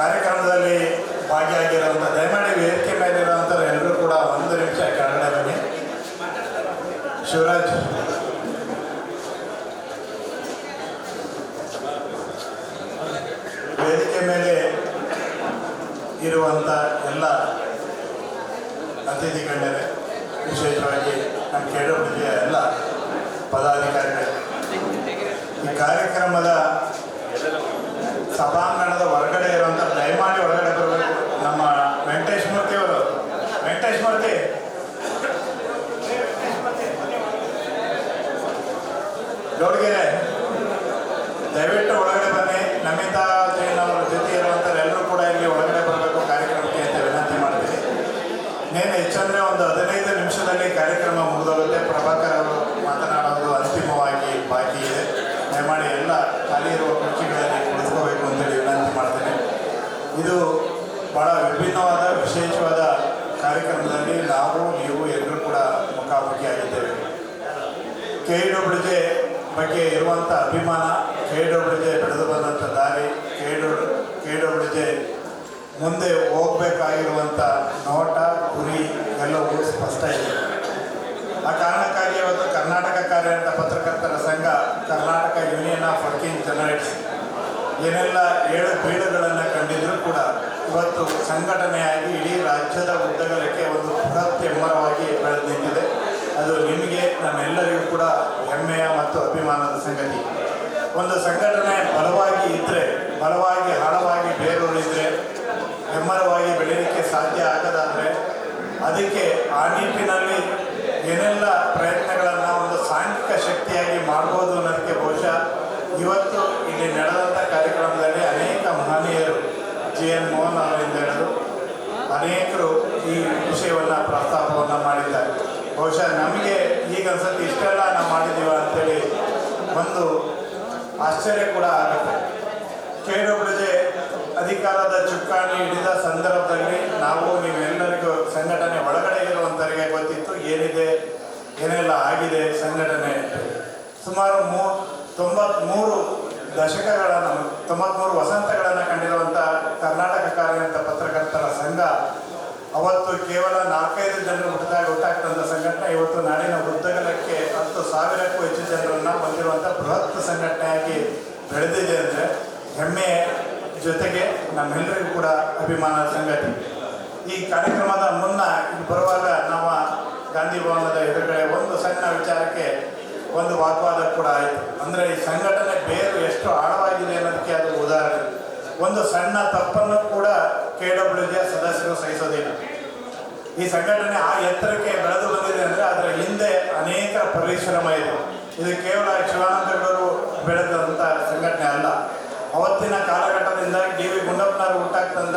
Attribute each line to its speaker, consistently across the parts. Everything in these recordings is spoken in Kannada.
Speaker 1: ಕಾರ್ಯಕ್ರಮದಲ್ಲಿ ಭಾಗಿಯಾಗಿರುವಂಥ ದಯಮಾಡಿ ವೇದಿಕೆ ಮೇಲಿರುವಂಥ ಎಲ್ಲರೂ ಕೂಡ ಒಂದು ನಿಮಿಷ ಕನ್ನಡ ಬನ್ನಿ. ಶಿವರಾಜ್. ವೇದಿಕೆ ಮೇಲೆ ಇರುವಂಥ ಎಲ್ಲ ಅತಿಥಿ ಗಣ್ಯರೇ, ವಿಶೇಷವಾಗಿ ನಮ್ಮ ಕೇಳುವುದಿಗೆ ಎಲ್ಲ ಪದಾಧಿಕಾರಿಗಳು, ಈ ಕಾರ್ಯಕ್ರಮದ ಸಭಾಂಗಣದ ಹೊರಗಡೆ ಇರುವಂಥ ದಯಮಾಡಿ ಒಳಗಡೆ ಬರಬೇಕು ನಮ್ಮ ವೆಂಕಟೇಶ್ ಮೂರ್ತಿ ಅವರು ವೆಂಕಟೇಶ್ ಮೂರ್ತಿ ಗೌಡ್ಗೆರೆ ದಯವಿಟ್ಟು ಒಳಗಡೆ ಬನ್ನಿ ನಮಿತಾ ಜೈನ್ ಅವರ ಜೊತೆ ಇರುವಂಥ ಎಲ್ಲರೂ ಕೂಡ ಇಲ್ಲಿ ಒಳಗಡೆ ಬರಬೇಕು ಕಾರ್ಯಕ್ರಮಕ್ಕೆ ಅಂತ ವಿನಂತಿ ಮಾಡ್ತೀನಿ ನೇನು ಹೆಚ್ಚಂದ್ರೆ ಒಂದು ಹದಿನೈದು ನಿಮಿಷದಲ್ಲಿ ಕಾರ್ಯಕ್ರಮ ಮುಗಿದೋಗುತ್ತೆ ಪ್ರಭಾಕರ್ ಅವರು ಮಾತನಾಡೋದು ಅಂತಿಮವಾಗಿ ಬಾಕಿ ಇದೆ ದಯಮಾಡಿ ಎಲ್ಲ ಖಾಲಿ ಇರುವ ಕುರ್ಚಿಗಳಲ್ಲಿ ಕುಳಿತುಕೋಬೇಕು ಅಂತೇಳಿ ವಿನಂತಿ ಮಾಡ್ತೇನೆ ಇದು ಬಹಳ ವಿಭಿನ್ನವಾದ ವಿಶೇಷವಾದ ಕಾರ್ಯಕ್ರಮದಲ್ಲಿ ನಾವು ನೀವು ಎಲ್ಲರೂ ಕೂಡ ಮುಖಾಮುಖಿಯಾಗಿದ್ದೇವೆ ಕೆ ಡಬ್ಲ್ಯೂ ಜೆ ಬಗ್ಗೆ ಇರುವಂಥ ಅಭಿಮಾನ ಕೆ ಡಬ್ಲ್ಯೂ ಜೆ ಬೆಳೆದು ಬಂದಂಥ ದಾರಿ K W K W J ಮುಂದೆ ಹೋಗಬೇಕಾಗಿರುವಂಥ ನೋಟ, ಗುರಿ ಎಲ್ಲವೂ ಸ್ಪಷ್ಟ ಇದೆ. ಆ ಕಾರಣಕ್ಕಾಗಿ ಇವತ್ತು ಕರ್ನಾಟಕ ಕಾರ್ಯರತ ಪತ್ರಕರ್ತರ ಸಂಘ Karnataka union of working journalist ಏನೆಲ್ಲ ಏಳು ಬೀಳುಗಳನ್ನು ಕಂಡಿದ್ರೂ ಕೂಡ ಇವತ್ತು ಸಂಘಟನೆಯಾಗಿ ಇಡೀ ರಾಜ್ಯದ ಉದ್ದಗಲಕ್ಕೆ ಒಂದು ಬೃಹತ್ ಹೆಮ್ಮರವಾಗಿ ಬೆಳೆದು ನಿಂತಿದೆ. ಅದು ನಿಮಗೆ, ನಮ್ಮೆಲ್ಲರಿಗೂ ಕೂಡ ಹೆಮ್ಮೆಯ ಮತ್ತು ಅಭಿಮಾನದ ಸಂಗತಿ. ಒಂದು ಸಂಘಟನೆ ಬಲವಾಗಿ ಇದ್ದರೆ ಬಲವಾಗಿ, ಆಳವಾಗಿ ಬೇರೂರಿದ್ರೆ ಹೆಮ್ಮರವಾಗಿ ಬೆಳೀಲಿಕ್ಕೆ ಸಾಧ್ಯ ಆಗದಾದರೆ ಅದಕ್ಕೆ ಆ ನಿಟ್ಟಿನಲ್ಲಿ ಏನೆಲ್ಲ ಪ್ರಯತ್ನಗಳನ್ನು ಒಂದು ಸಾಂಘಿಕ ಶಕ್ತಿಯಾಗಿ ಮಾಡ್ಬೋದು ಅನ್ನೋದಕ್ಕೆ ಬಹುಶಃ ಇವತ್ತು ಇಲ್ಲಿ ನಡೆದಂಥ ಕಾರ್ಯಕ್ರಮದಲ್ಲಿ ಅನೇಕ ಮಹನೀಯರು ಜಿ ಎನ್ ಮೋಹನ್ ಅವರಿಂದ ಹಿಡಿದು ಅನೇಕರು ಈ ವಿಷಯವನ್ನು ಪ್ರಸ್ತಾಪವನ್ನು ಮಾಡಿದ್ದಾರೆ. ಬಹುಶಃ ನಮಗೆ ಈಗ ಅನ್ಸುತ್ತೆ ಇಷ್ಟೆಲ್ಲ ನಾವು ಮಾಡಿದ್ದೀವ ಅಂತೇಳಿ ಒಂದು ಆಶ್ಚರ್ಯ ಕೂಡ ಆಗುತ್ತೆ. ಕೆ ಡಬ್ಲ್ಯೂ ಅಧಿಕಾರದ ಚುಕ್ಕಾಣಿ ಹಿಡಿದ ಸಂದರ್ಭದಲ್ಲಿ ನಾವು ನೀವೆಲ್ಲರಿಗೂ ಸಂಘಟನೆ ಒಳಗಡೆ ಇರುವಂಥವರಿಗೆ ಗೊತ್ತಿತ್ತು, ಏನಿದೆ, ಏನೆಲ್ಲ ಆಗಿದೆ ಸಂಘಟನೆ ಸುಮಾರು ಮೂ, ತೊಂಬತ್ಮೂರು ದಶಕಗಳನ್ನು, ತೊಂಬತ್ಮೂರು ವಸಂತಗಳನ್ನು ಕಂಡಿರುವಂಥ ಕರ್ನಾಟಕ ಕಾರ್ಯನಿರತ ಪತ್ರಕರ್ತರ ಸಂಘ, ಅವತ್ತು ಕೇವಲ ನಾಲ್ಕೈದು ಜನರು ಹುಟ್ಟಿದಾಗ ಹುಟ್ಟಾಗ್ತಂಥ ಸಂಘಟನೆ, ಇವತ್ತು ನಾಡಿನ ಉದ್ದಗಲಕ್ಕೆ ಹತ್ತು ಸಾವಿರಕ್ಕೂ ಹೆಚ್ಚು ಜನರನ್ನು ಹೊಂದಿರುವಂಥ ಬೃಹತ್ ಸಂಘಟನೆಯಾಗಿ ಬೆಳೆದಿದೆ ಅಂದರೆ ಹೆಮ್ಮೆಯ ಜೊತೆಗೆ ನಮ್ಮೆಲ್ಲರಿಗೂ ಕೂಡ ಅಭಿಮಾನದ ಸಂಗತಿ. ಈ ಕಾರ್ಯಕ್ರಮದ ಮುನ್ನ ಬರುವಾಗ ನಮ್ಮ ಗಾಂಧಿ ಭವನದ ಎದುರುಗಡೆ ಒಂದು ಸಣ್ಣ ವಿಚಾರಕ್ಕೆ ಒಂದು ವಾಗ್ವಾದ ಕೂಡ ಆಯಿತು. ಅಂದರೆ ಈ ಸಂಘಟನೆ ಬೇರು ಎಷ್ಟು ಆಳವಾಗಿದೆ ಅನ್ನೋದಕ್ಕೆ ಅದು ಉದಾಹರಣೆ. ಒಂದು ಸಣ್ಣ ತಪ್ಪನ್ನು ಕೂಡ ಕೆ ಡಬ್ಲ್ಯೂ ಸದಸ್ಯರು ಸಹಿಸೋದಿಲ್ಲ. ಈ ಸಂಘಟನೆ ಆ ಎತ್ತರಕ್ಕೆ ಬೆಳೆದು ಬಂದಿದೆ ಅಂದರೆ ಅದರ ಹಿಂದೆ ಅನೇಕ ಪರಿಶ್ರಮ ಇದೆ. ಇದು ಕೇವಲ ಶಿವಾನಂದಗೌಡರು ಬೆಳೆದಂಥ ಸಂಘಟನೆ ಅಲ್ಲ. ಅವತ್ತಿನ ಕಾಲಘಟ್ಟದಿಂದ ಡಿ ವಿ ಗುಂಡಪ್ಪನವರು ಹುಟ್ಟಾಕ್ತಂಥ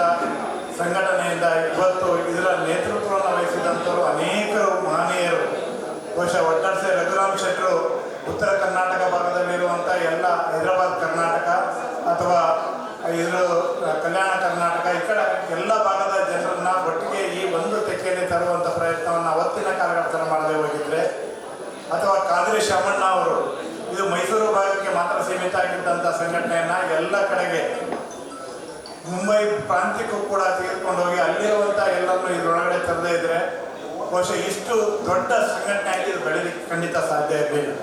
Speaker 1: ಸಂಘಟನೆಯಿಂದ ಇವತ್ತು ಇದರ ನೇತೃತ್ವವನ್ನು ವಹಿಸಿದಂಥವರು ಅನೇಕರು ಮಹನೀಯರು. ಬಹುಶಃ ಒಟ್ಟಾಡ್ಸೆ ರಘುರಾಮ್ ಶೆಟ್ಟರು ಉತ್ತರ ಕರ್ನಾಟಕ ಭಾಗದಲ್ಲಿರುವಂಥ ಎಲ್ಲ ಹೈದರಾಬಾದ್ ಕರ್ನಾಟಕ ಅಥವಾ ಇದು ಕಲ್ಯಾಣ ಕರ್ನಾಟಕ ಈ ಕಡೆ ಎಲ್ಲ ಭಾಗದ ಜನರನ್ನ ಒಟ್ಟಿಗೆ ಈ ಒಂದು ತೆಕ್ಕೆಯಲ್ಲಿ ತರುವಂಥ ಪ್ರಯತ್ನವನ್ನು ಅವತ್ತಿನ ಕಾಲಘಟ್ಟದಲ್ಲಿ ಮಾಡದೆ ಹೋಗಿದ್ರೆ ಅಥವಾ ಕಾದ್ರಿ ಶಾಮಣ್ಣ ಅವರು ಇದು ಮೈಸೂರು ಭಾಗಕ್ಕೆ ಮಾತ್ರ ಸೀಮಿತ ಆಗಿದ್ದಂಥ ಸಂಘಟನೆಯನ್ನು ಎಲ್ಲ ಕಡೆಗೆ ಮುಂಬೈ ಪ್ರಾಂತ್ಯಕ್ಕೂ ಕೂಡ ತೆಗೆದುಕೊಂಡು ಹೋಗಿ ಅಲ್ಲಿರುವಂಥ ಎಲ್ಲರನ್ನು ಇದರೊಳಗಡೆ ತರದೇ ಇದ್ರೆ ಬಹುಶಃ ಇಷ್ಟು ದೊಡ್ಡ ಸಂಘಟನೆಯಾಗಿ ಇದು ಬೆಳೀಲಿಕ್ಕೆ ಖಂಡಿತ ಸಾಧ್ಯ ಇರಲಿಲ್ಲ.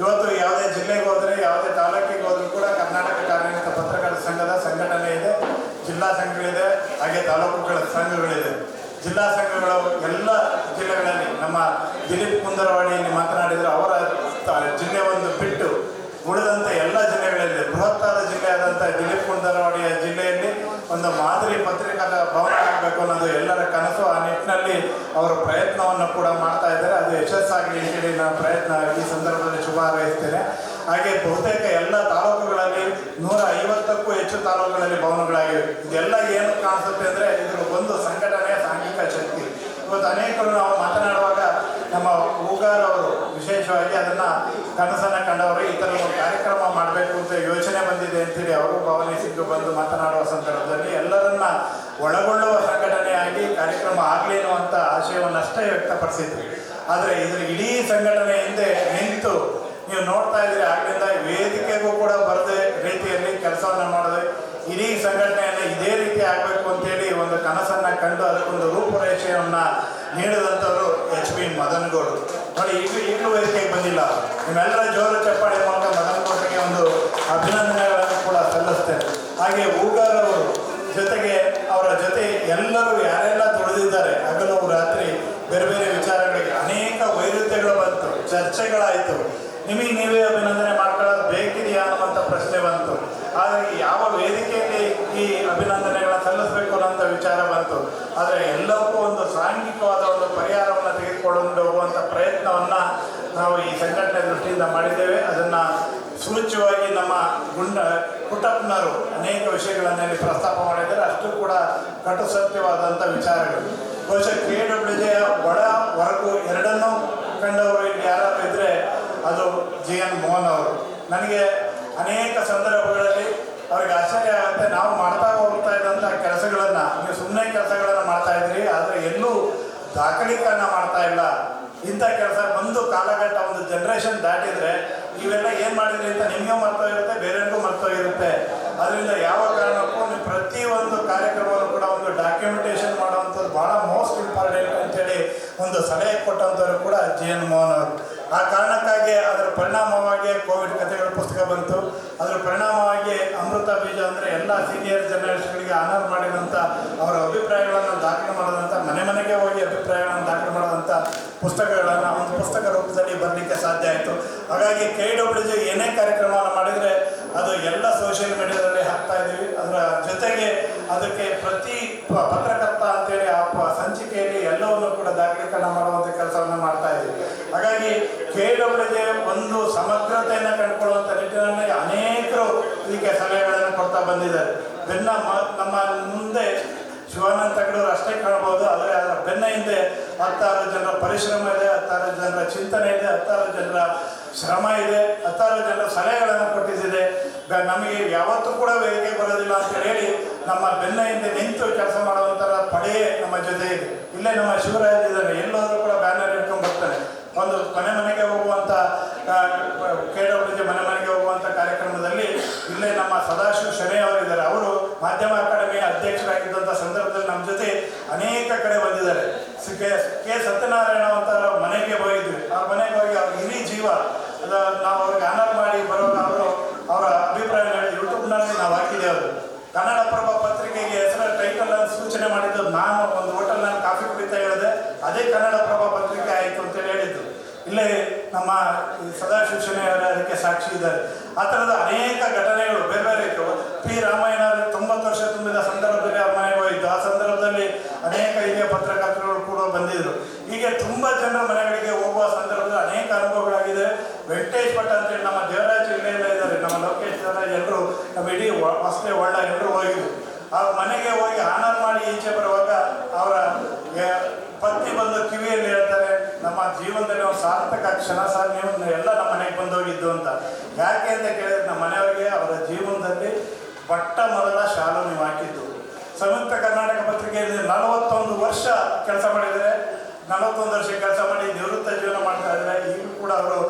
Speaker 1: ಇವತ್ತು ಯಾವುದೇ ಜಿಲ್ಲೆಗೆ ಹೋದರೆ, ಯಾವುದೇ ತಾಲೂಕಿಗೆ ಹೋದರೂ ಕೂಡ ಕರ್ನಾಟಕ ಕಾರ್ಯನಿರತ ಪತ್ರಕರ್ತರ ಸಂಘದ ಸಂಘಟನೆ ಇದೆ, ಜಿಲ್ಲಾ ಸಂಘಗಳಿದೆ, ಹಾಗೆ ತಾಲೂಕುಗಳ ಸಂಘಗಳಿದೆ. ಜಿಲ್ಲಾ ಸಂಘಗಳು ಎಲ್ಲ ಜಿಲ್ಲೆಗಳಲ್ಲಿ ನಮ್ಮ ದಿಲೀಪ್ ಕುಂದರವಾಡಿಯಲ್ಲಿ ಮಾತನಾಡಿದರೆ, ಅವರ ಜಿಲ್ಲೆ ಒಂದು ಬಿಟ್ಟು ಉಳಿದಂಥ ಎಲ್ಲ ಜಿಲ್ಲೆಗಳಲ್ಲಿ, ಬೃಹತ್ತಾದ ಜಿಲ್ಲೆ ಆದಂತಹ ದಿಲೀಪ್ ಕುಂದರವಾಡಿಯ ಜಿಲ್ಲೆಯಲ್ಲಿ ಒಂದು ಮಾದರಿ ಪತ್ರಿಕಾ ಭವನ ಆಗಬೇಕು ಅನ್ನೋದು ಎಲ್ಲರ ಕನಸು. ಆ ನಿಟ್ಟಿನಲ್ಲಿ ಅವರು ಪ್ರಯತ್ನವನ್ನು ಕೂಡ ಮಾಡ್ತಾ ಇದ್ದಾರೆ. ಅದು ಯಶಸ್ಸಾಗಲಿ ಅಂತೇಳಿ ನಾನು ಪ್ರಯತ್ನ ಈ ಸಂದರ್ಭದಲ್ಲಿ ಶುಭ ಹಾರೈಸ್ತೇನೆ. ಹಾಗೆ ಬಹುತೇಕ ಎಲ್ಲ ತಾಲೂಕುಗಳಲ್ಲಿ ನೂರ ಐವತ್ತಕ್ಕೂ ಹೆಚ್ಚು ತಾಲೂಕುಗಳಲ್ಲಿ ಭವನಗಳಾಗಿವೆ. ಇದೆಲ್ಲ ಏನು ಕಾಣಿಸುತ್ತೆ ಅಂದರೆ ಇದರ ಒಂದು ಸಂಘಟನೆಯ ಸಾಂಘಿಕ ಶಕ್ತಿ. ಇವತ್ತು ಅನೇಕರು ನಾವು ಮಾತನಾಡುವಾಗ ನಮ್ಮ ಹೂಗಾರವರು ವಿಶೇಷವಾಗಿ ಅದನ್ನು ಕನಸನ್ನು ಕಂಡವರು ಈ ಥರ ಒಂದು ಕಾರ್ಯಕ್ರಮ ಮಾಡಬೇಕು ಅಂತ ಯೋಚನೆ ಅಂತೇಳಿ ಅವರು ಭವನಿ ಸಿಂಗ್ ಬಂದು ಮಾತನಾಡುವ ಸಂದರ್ಭದಲ್ಲಿ ಎಲ್ಲರನ್ನ ಒಳಗೊಳ್ಳುವ ಸಂಘಟನೆಯಾಗಿ ಕಾರ್ಯಕ್ರಮ ಆಗಲಿ ಅಂತ ಆಶಯವನ್ನಷ್ಟೇ ವ್ಯಕ್ತಪಡಿಸಿದ್ರು. ಆದರೆ ಇದ್ರ ಇಡೀ ಸಂಘಟನೆ ಹಿಂದೆ ನಿಂತು ನೀವು ನೋಡ್ತಾ ಇದ್ರೆ ಆಗಲಿಂದ ವೇದಿಕೆಗೂ ಕೂಡ ಬರದೆ ರೀತಿಯಲ್ಲಿ ಕೆಲಸವನ್ನು ಮಾಡದೆ ಇಡೀ ಸಂಘಟನೆಯನ್ನು ಇದೇ ರೀತಿ ಆಗಬೇಕು ಅಂತೇಳಿ ಒಂದು ಕನಸನ್ನ ಕಂಡು ಅದಕ್ಕೊಂದು ರೂಪುರೇಷೆಯನ್ನ ನೀಡಿದಂಥವರು ಎಚ್ ಬಿ ಮದನಗೌಡರು. ನೋಡಿ ಈಗ ಈಗಲೂ ವೇದಿಕೆಗೆ ಬಂದಿಲ್ಲ. ನಿಮ್ಮೆಲ್ಲರ ಜೋರು ಚಪ್ಪಾಳೆ ಮೂಲಕ ಮದನಗೌಡರಿಗೆ ಒಂದು ಅಭಿನಂದನೆಗಳನ್ನು ಸಲ್ಲಿಸ್ತೇನೆ ಹಾಗೆ ಹೂಗಾರ್ ಜೊತೆಗೆ ಅವರ ಜೊತೆ ಎಲ್ಲರೂ ಯಾರೆಲ್ಲ ತೊಡೆದಿದ್ದಾರೆ ಹಗಲು ರಾತ್ರಿ ಬೇರೆ ಬೇರೆ ವಿಚಾರಗಳಿಗೆ ಅನೇಕ ವೈರುಧ್ಯಗಳು ಬಂತು, ಚರ್ಚೆಗಳಾಯಿತು. ನಿಮಗೆ ನೀವೇ ಅಭಿನಂದನೆ ಮಾಡ್ಕೊಳ್ಳೋದು ಬೇಕಿದೆಯಾ ಅನ್ನುವಂಥ ಪ್ರಶ್ನೆ ಬಂತು. ಹಾಗಾಗಿ ಯಾವ ವೇದಿಕೆಯಲ್ಲಿ ಈ ಅಭಿನಂದನೆಗಳನ್ನು ಸಲ್ಲಿಸಬೇಕು ಅನ್ನೋಂಥ ವಿಚಾರ ಬಂತು. ಆದರೆ ಎಲ್ಲಕ್ಕೂ ಒಂದು ಸಾಂಘಿಕವಾದ ಒಂದು ಪರಿಹಾರವನ್ನು ತೆಗೆದುಕೊಂಡು ಹೋಗುವಂಥ ಪ್ರಯತ್ನವನ್ನು ನಾವು ಈ ಸಂಘಟನೆ ದೃಷ್ಟಿಯಿಂದ ಮಾಡಿದ್ದೇವೆ. ಅದನ್ನು ಸೂಚ್ಯವಾಗಿ ನಮ್ಮ ಗುಂಡ ಪುಟ್ಟಪ್ಪನವರು ಅನೇಕ ವಿಷಯಗಳನ್ನು ಇಲ್ಲಿ ಪ್ರಸ್ತಾಪ ಮಾಡಿದ್ದಾರೆ. ಅಷ್ಟು ಕೂಡ ಕಟು ಸತ್ಯವಾದಂಥ ವಿಚಾರಗಳು. ಬಹುಶಃ ಕೆ ಡಬ್ಲ್ಯೂ ಜೆ ಒಳ ಹೊರಗು ಎರಡನ್ನೂ ಕಂಡವರು ಯಾರಾದರೂ ಇದ್ದರೆ ಅದು ಜಿ ಎನ್ ಮೋಹನ್ ಅವರು. ನನಗೆ ಅನೇಕ ಸಂದರ್ಭಗಳಲ್ಲಿ ಅವ್ರಿಗೆ ಆಶ್ಚರ್ಯ ಆಗುತ್ತೆ. ನಾವು ಮಾಡ್ತಾ ಹೋಗ್ತಾ ಇದ್ದಂಥ ಕೆಲಸಗಳನ್ನು, ನೀವು ಸುಮ್ಮನೆ ಕೆಲಸಗಳನ್ನು ಮಾಡ್ತಾ ಇದ್ದೀರಿ, ಆದರೆ ಎಲ್ಲೂ ದಾಖಲೀಕರಣ ಮಾಡ್ತಾ ಇಲ್ಲ. ಇಂಥ ಕೆಲಸ ಒಂದು ಕಾಲಘಟ್ಟ ಒಂದು ಜನ್ರೇಷನ್ ದಾಟಿದ್ರೆ ಇವೆಲ್ಲ ಏನು ಮಾಡಿದ್ರಿ ಅಂತ ನಿಮಗೂ ಮರ್ತೋಗಿರುತ್ತೆ ಬೇರೆಯವ್ರಿಗೂ ಮರ್ತೋಗಿರುತ್ತೆ ಅದರಿಂದ ಯಾವ ಕಾರಣಕ್ಕೂ ನೀವು ಪ್ರತಿಯೊಂದು ಕಾರ್ಯಕ್ರಮವನ್ನು ಕೂಡ ಒಂದು ಡಾಕ್ಯುಮೆಂಟೇಶನ್ ಮಾಡುವಂಥದ್ದು ಭಾಳ ಮೋಸ್ಟ್ ಇಂಪಾರ್ಟೆಂಟ್ ಅಂತೇಳಿ ಒಂದು ಸಲಹೆ ಕೊಟ್ಟಂಥವ್ರು ಕೂಡ ಜಿ ಎನ್ ಮೋಹನ್ ಅವರು. ಆ ಕಾರಣಕ್ಕಾಗಿ ಅದರ ಪರಿಣಾಮವಾಗಿ ಕೋವಿಡ್ ಕಥೆಗಳ ಪುಸ್ತಕ ಬಂತು. ಅದರ ಪರಿಣಾಮವಾಗಿ ಅಮೃತ ಬೀಜ ಅಂದರೆ ಎಲ್ಲ ಸೀನಿಯರ್ ಜರ್ನಲಿಸ್ಟ್ಗಳಿಗೆ ಆನರ್ ಮಾಡಿದಂಥ ಅವರ ಅಭಿಪ್ರಾಯಗಳನ್ನು ದಾಖಲೆ ಮಾಡಿದಂಥ ಮನೆ ಮನೆಗೆ ಹೋಗಿ ಅಭಿಪ್ರಾಯಗಳನ್ನು ದಾಖಲೆ ಪುಸ್ತಕಗಳನ್ನು ಒಂದು ಪುಸ್ತಕ ರೂಪದಲ್ಲಿ ಬರಲಿಕ್ಕೆ ಸಾಧ್ಯ ಆಯಿತು. ಹಾಗಾಗಿ ಕೆ ಡಬ್ಲ್ಯೂ ಜಿ ಏನೇ ಕಾರ್ಯಕ್ರಮವನ್ನು ಮಾಡಿದರೆ ಅದು ಎಲ್ಲ ಸೋಷಿಯಲ್ ಮೀಡಿಯಾದಲ್ಲಿ ಹಾಕ್ತಾ ಇದ್ದೀವಿ. ಅದರ ಜೊತೆಗೆ ಅದಕ್ಕೆ ಪ್ರತಿ ಪತ್ರಕರ್ತ ಅಂತೇಳಿ ಆ ಸಂಚಿಕೆಯಲ್ಲಿ ಎಲ್ಲವನ್ನು ಕೂಡ ದಾಖಲೀಕರಣ ಮಾಡುವಂಥ ಕೆಲಸವನ್ನು ಮಾಡ್ತಾ ಇದ್ದೀವಿ. ಹಾಗಾಗಿ ಕೆ ಡಬ್ಲ್ಯೂ ಜಿ ಒಂದು ಸಮಗ್ರತೆಯನ್ನು ಕಂಡುಕೊಳ್ಳುವಂಥ ನಿಟ್ಟಿನಲ್ಲಿ ಅನೇಕರು ಇದಕ್ಕೆ ಸಲಹೆಗಳನ್ನು ಕೊಡ್ತಾ ಬಂದಿದ್ದಾರೆ. ಮ- ನಮ್ಮ ಮುಂದೆ ಶಿವಾನಂದ ತಗಡೂರು ಅಷ್ಟೇ ಕಾಣ್ಬೋದು ಆದರೆ ಅದರ ಬೆನ್ನ ಹಿಂದೆ ಹತ್ತಾರು ಜನರ ಪರಿಶ್ರಮ ಇದೆ, ಹತ್ತಾರು ಜನರ ಚಿಂತನೆ ಇದೆ, ಹತ್ತಾರು ಜನರ ಶ್ರಮ ಇದೆ, ಹತ್ತಾರು ಜನರ ಸಲಹೆಗಳನ್ನು ಕೊಟ್ಟಿದ್ದಿದೆ. ನಮಗೆ ಯಾವತ್ತೂ ಕೂಡ ವೇದಿಕೆ ಬರೋದಿಲ್ಲ ಅಂತ ಹೇಳಿ ನಮ್ಮ ಬೆನ್ನ ಹಿಂದೆ ನಿಂತು ಕೆಲಸ ಮಾಡುವಂಥರ ಪಡೆಯೇ ನಮ್ಮ ಜೊತೆ ಇದೆ. ಇಲ್ಲೇ ನಮ್ಮ ಶಿವರಾಜ್ ಇದ್ದಾರೆ. ಎಲ್ಲಾದರೂ ಕೂಡ ಬ್ಯಾನರ್ ಇಟ್ಕೊಂಡು ಬರ್ತಾರೆ. ಒಂದು ಮನೆ ಮನೆಗೆ ಹೋಗುವಂಥ ಕೆ ಮನೆ ಮನೆಗೆ ಹೋಗುವಂಥ ಕಾರ್ಯಕ್ರಮದಲ್ಲಿ ಇಲ್ಲೇ ನಮ್ಮ ಸದಾಶಿವ ಅವರು ಅವರಿದ್ದಾರೆ ಅವರು ಮಾಧ್ಯಮ ಅಕಾಡೆಮಿಯ ಜೊತೆ ಅನೇಕ ಕಡೆ ಬಂದಿದ್ದಾರೆ. ಕೆ ಸತ್ಯನಾರಾಯಣ ಅಂತ ಮನೆಗೆ ಹೋಗಿದ್ವಿ. ಆ ಮನೆಗೆ ಹೋಗಿ ಅವ್ರ ಇಡೀ ಜೀವ, ಅದ ನಾವು ಅವ್ರಿಗೆ ಆನರ್ ಮಾಡಿ ಬರುವಾಗ ಅವರು ಅವರ ಅಭಿಪ್ರಾಯ ಯೂಟ್ಯೂಬ್ನಲ್ಲಿ ನಾವು ಹಾಕಿದ್ದೇವೆ ಅದು. ಕನ್ನಡಪ್ರಭ ಪತ್ರಿಕೆಗೆ ಹೆಸರ ಟೈಟಲ್ ಸೂಚನೆ ಮಾಡಿದ್ದು ನಾನು, ಒಂದು ಹೋಟೆಲ್ನಲ್ಲಿ ಕಾಫಿ ಕುಡಿತಾ ಹೇಳಿದೆ ಅದೇ ಕನ್ನಡಪ್ರಭ ಪತ್ರಿಕೆ ಆಯಿತು ಅಂತೇಳಿ ಹೇಳಿದ್ದು ಇಲ್ಲೇ ನಮ್ಮ ಸದಾ ಅವರೇ ಅದಕ್ಕೆ ಸಾಕ್ಷಿ ಇದ್ದಾರೆ. ಆ ಥರದ ಅನೇಕ ಘಟನೆಗಳು ಬೇರೆ ಬೇರೆ ಇತ್ತು. ಪಿ. ರಾಮಾಯಣ ತೊಂಬತ್ತು ವರ್ಷ ತುಂಬಿದ ಸಂದರ್ಭದಲ್ಲಿ ಅವ್ರ ಮನೆಗೆ ಆ ಸಂದರ್ಭದಲ್ಲಿ ಅನೇಕ ಹಿರಿಯ ಪತ್ರಕರ್ತರುಗಳು ಕೂಡ ಬಂದಿದ್ದರು. ಹೀಗೆ ತುಂಬ ಜನರ ಮನೆಗಳಿಗೆ ಹೋಗುವ ಸಂದರ್ಭದಲ್ಲಿ ಅನೇಕ ಅನುಭವಗಳಾಗಿದೆ. ವೆಂಕಟೇಶ್ ಭಟ್ ಅಂತೇಳಿ ನಮ್ಮ ದೇವರಾಜ್ ಇಲ್ಲೇ ಇದ್ದಾರೆ. ನಮ್ಮ ಲೋಕೇಶ್ ದೇವರಾಜ್ ಎಲ್ಲರೂ ನಮ್ಮ ಇಡೀ ಅಷ್ಟೇ ಒಳ್ಳೆ ಎಲ್ಲರೂ ಹೋಗಿದ್ರು ಅವ್ರ ಮನೆಗೆ ಹೋಗಿ ಆನರ್ ಮಾಡಿ ಈಚೆ ಬರುವಾಗ ಅವರ ಪತ್ನಿ ಬಂದು ಕಿವಿಯಲ್ಲಿ ಹೇಳ್ತಾರೆ ನಮ್ಮ ಜೀವನದಲ್ಲಿ ಒಂದು ಸಾರ್ಥಕ ಕ್ಷಣ ನೀವು ಎಲ್ಲ ನಮ್ಮ ಮನೆಗೆ ಬಂದೋಗಿದ್ದು ಅಂತ. ಯಾಕೆ ಅಂತ ಕೇಳಿದ್ರೆ ನಮ್ಮ ಮನೆಯವರಿಗೆ ಅವರ ಜೀವನದಲ್ಲಿ ಪಟ್ಟ ಮೊದಲ ಶಾಲು ನೀವು ಹಾಕಿದ್ದು. ಸಂಯುಕ್ತ ಕರ್ನಾಟಕ ಪತ್ರಿಕೆಯಲ್ಲಿ ನಲವತ್ತೊಂದು ವರ್ಷ ಕೆಲಸ ಮಾಡಿದರೆ ನಲವತ್ತೊಂದು ವರ್ಷ ಕೆಲಸ ಮಾಡಿ ನಿವೃತ್ತ ಜೀವನ ಮಾಡ್ತಾ ಇದ್ದಾರೆ. ಈಗ ಕೂಡ ಅವರು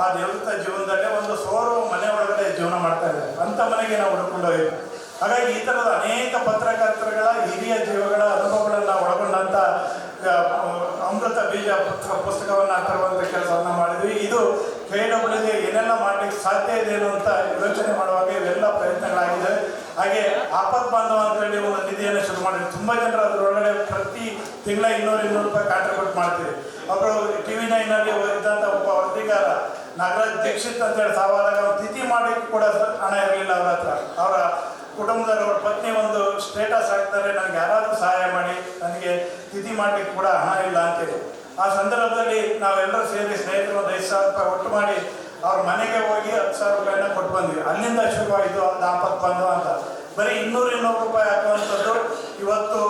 Speaker 1: ಆ ನಿವೃತ್ತ ಜೀವನದಲ್ಲೇ ಒಂದು ಸೋರು ಮನೆ ಒಳಗಡೆ ಜೀವನ ಮಾಡ್ತಾ ಇದ್ದಾರೆ. ಅಂಥ ಮನೆಗೆ ನಾವು ಹುಡ್ಕೊಂಡು ಹೋಗಿದ್ವಿ ಹಾಗಾಗಿ ಈ ಥರದ ಅನೇಕ ಪತ್ರಕರ್ತರುಗಳ ಹಿರಿಯ ಜೀವಗಳ ಅನುಭವಗಳನ್ನು ಒಳಗೊಂಡಂಥ ಅಮೃತ ಬೀಜ ಪುಸ್ತಕ ಪುಸ್ತಕವನ್ನು ತರುವಂಥ ಕೆಲಸವನ್ನು ಮಾಡಿದ್ವಿ. ಇದು ಕೆ ಏನೆಲ್ಲ ಮಾಡಲಿಕ್ಕೆ ಸಾಧ್ಯ ಇದೆ ಅಂತ ಯೋಚನೆ ಮಾಡುವಾಗ ಇವೆಲ್ಲ ಪ್ರಯತ್ನಗಳಾಗಿದೆ. ಹಾಗೆ ಆಪತ್ ಬಾಂಧವ ಅಂತೇಳಿ ಒಂದು ನಿಧಿಯನ್ನು ಶುರು ಮಾಡಿದ್ವಿ ತುಂಬ ಜನರು ಅದರೊಳಗಡೆ ಪ್ರತಿ ತಿಂಗಳ ಇನ್ನೂರು ಇನ್ನೂರು ರೂಪಾಯಿ ಕಾಂಟ್ರಿಬ್ಯೂಟ್ ಮಾಡ್ತೀವಿ. ಅವರು ಟಿ ವಿ ನೈನಲ್ಲಿ ಇದ್ದಂಥ ಒಬ್ಬ ವರದಿಗಾರ, ನಾಗರಾಜ್ ದೀಕ್ಷಿತ್ ಅಂತೇಳಿ ಸಾವಾದಾಗ ತಿಥಿ ಮಾಡಿ ಕೂಡ ಹಣ ಇರಲಿಲ್ಲ ಅವರ ಹತ್ರ. ಅವರ ಕುಟುಂಬದವ್ರ, ಪತ್ನಿ ಒಂದು ಸ್ಟೇಟಸ್ ಹಾಕ್ತಾರೆ, ನನಗೆ ಯಾರಾದರೂ ಸಹಾಯ ಮಾಡಿ, ನನಗೆ ತಿಥಿ ಮಾಡಲಿಕ್ಕೆ ಕೂಡ ಹಣ ಇಲ್ಲ ಅಂತೇಳಿ. ಆ ಸಂದರ್ಭದಲ್ಲಿ ನಾವೆಲ್ಲರೂ ಸೇರಿ ಸ್ನೇಹಿತರು ಒಂದು ಐದು ಸಾವಿರ ರೂಪಾಯಿ ಒಟ್ಟು ಮಾಡಿ ಅವ್ರ ಮನೆಗೆ ಹೋಗಿ ಹತ್ತು ಸಾವಿರ ರೂಪಾಯಿನ ಕೊಟ್ಟು ಬಂದ್ವಿ. ಅಲ್ಲಿಂದ ಶುರುವಾಯಿತು ಆಪತ್ ಬಂದು ಅಂತ. ಬರೀ ಇನ್ನೂರು ಇನ್ನೂರು ರೂಪಾಯಿ ಹಾಕುವಂಥದ್ದು. ಇವತ್ತು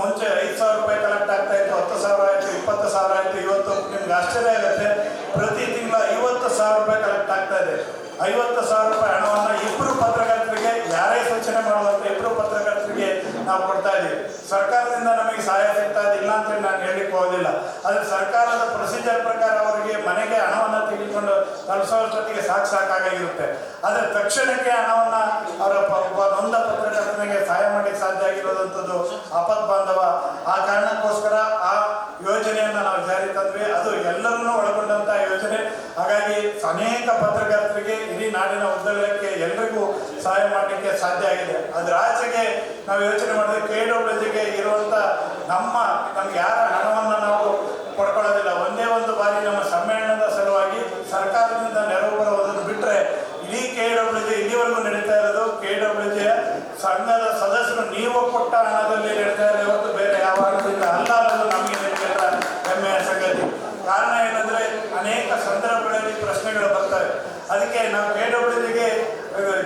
Speaker 1: ಮುಂಚೆ ಐದು ಸಾವಿರ ರೂಪಾಯಿ ಕಲೆಕ್ಟ್ ಆಗ್ತಾ ಇತ್ತು, ಹತ್ತು ಸಾವಿರ ಆಯಿತು, ಇಪ್ಪತ್ತು ಸಾವಿರ ಆಯಿತು. ಇವತ್ತು ನಿಮ್ಗೆ ಆಶ್ಚರ್ಯ ಆಗುತ್ತೆ. ಪ್ರತಿ ತಿಂಗಳ ಐವತ್ತು ಸಾವಿರ ರೂಪಾಯಿ ಕಲೆಕ್ಟ್ ಆಗ್ತಾ ಇದೆ. ಐವತ್ತು ಸಾವಿರ ರೂಪಾಯಿ ಹಣವನ್ನು ಇಬ್ಬರು ಪತ್ರಕರ್ತರಿಗೆ, ಯಾರೇ ಸೂಚನೆ ಮಾಡುವಂತ ಇಬ್ಬರು ಪತ್ರಕರ್ತರಿಗೆ ನಾವು ಕೊಡ್ತಾ ಇದ್ದೀವಿ. ಸರ್ಕಾರದಿಂದ ನಮಗೆ ಸಹಾಯ ಸಿಗ್ತಾ ಇಲ್ಲ ಅಂತೇಳಿ ನಾನು ಹೇಳಲಿಕ್ಕೆ ಹೋಗೋದಿಲ್ಲ. ಆದರೆ ಸರ್ಕಾರದ ಪ್ರೊಸೀಜರ್ ಪ್ರಕಾರ ಅವರಿಗೆ ಮನೆಗೆ ಹಣವನ್ನು ತೆಗೆದುಕೊಂಡು ಜೊತೆಗೆ ಸಾಕು ಸಾಕಾಗಿರುತ್ತೆ. ಆದರೆ ತಕ್ಷಣಕ್ಕೆ ಹಣವನ್ನು ಅವರ ಪ- ಒಬ್ಬ ನೊಂದ ಪತ್ರಕರ್ತನಿಗೆ ಸಹಾಯ ಮಾಡಲಿಕ್ಕೆ ಸಾಧ್ಯ ಆಗಿರೋದಂಥದ್ದು ಆಪತ್ ಬಾಂಧವ ಆ ಕಾರಣಕ್ಕೋಸ್ಕರ ಆ ಯೋಜನೆಯನ್ನು ನಾವು ಜಾರಿ ತಂದ್ವಿ ಅದು ಎಲ್ಲರನ್ನೂ ಒಳಗೊಂಡಂತ ಯೋಜನೆ ಹಾಗಾಗಿ ಅನೇಕ ಪತ್ರಕರ್ತರಿಗೆ ಇಡೀ ನಾಡಿನ ಉದ್ದಲಕ್ಕೆ ಎಲ್ರಿಗೂ ಸಹಾಯ ಮಾಡಲಿಕ್ಕೆ ಸಾಧ್ಯ ಆಗಿದೆ. ಅದ್ರ ಆಚೆಗೆ ನಾವು ಯೋಚನೆ ಮಾಡಿದ್ರೆ ಕೆ ಡಬ್ಲ್ಯೂಜಿಗೆ ಇರುವಂತ ನಮ್ಮ, ನಮ್ಗೆ ಯಾರ ಹಣವನ್ನು ನಾವು ಪಡ್ಕೊಳ್ಳೋದಿಲ್ಲ. ಒಂದೇ ಒಂದು ಬಾರಿ ನಮ್ಮ ಸಮ್ಮೇಳನದ ಸಲುವಾಗಿ ಸರ್ಕಾರದಿಂದ ನೆರವು ಬರುವುದನ್ನು ಬಿಟ್ಟರೆ ಇಡೀ ಕೆ ಡಬ್ಲ್ಯೂ ಜಿ ಇಲ್ಲಿವರೆಗೂ ನಡೀತಾ ಇರೋದು ಕೆ ಡಬ್ಲ್ಯೂ ಜಿಯ ಸಂಘದ ಸದಸ್ಯರು, ನೀವು ಕೊಟ್ಟ ಹಣದಲ್ಲಿ ನಡೀತಾ ಇರೋದು ಇವತ್ತು ಬೇರೆ ಯಾವ ಹಣದಿಂದ ಅಲ್ಲ ಅನ್ನೋದು ನಮಗೆ ನಿಮಗೆಲ್ಲ ಹೆಮ್ಮೆಯ ಸಂಗತಿ ಕಾರಣ ಏನಂದ್ರೆ ಅನೇಕ ಸಂದರ್ಭಗಳಲ್ಲಿ ಪ್ರಶ್ನೆಗಳು ಬರ್ತವೆ ಅದಕ್ಕೆ ನಾವು ಕೆ ಡಬ್ಲ್ಯೂ ಜಿಗೆ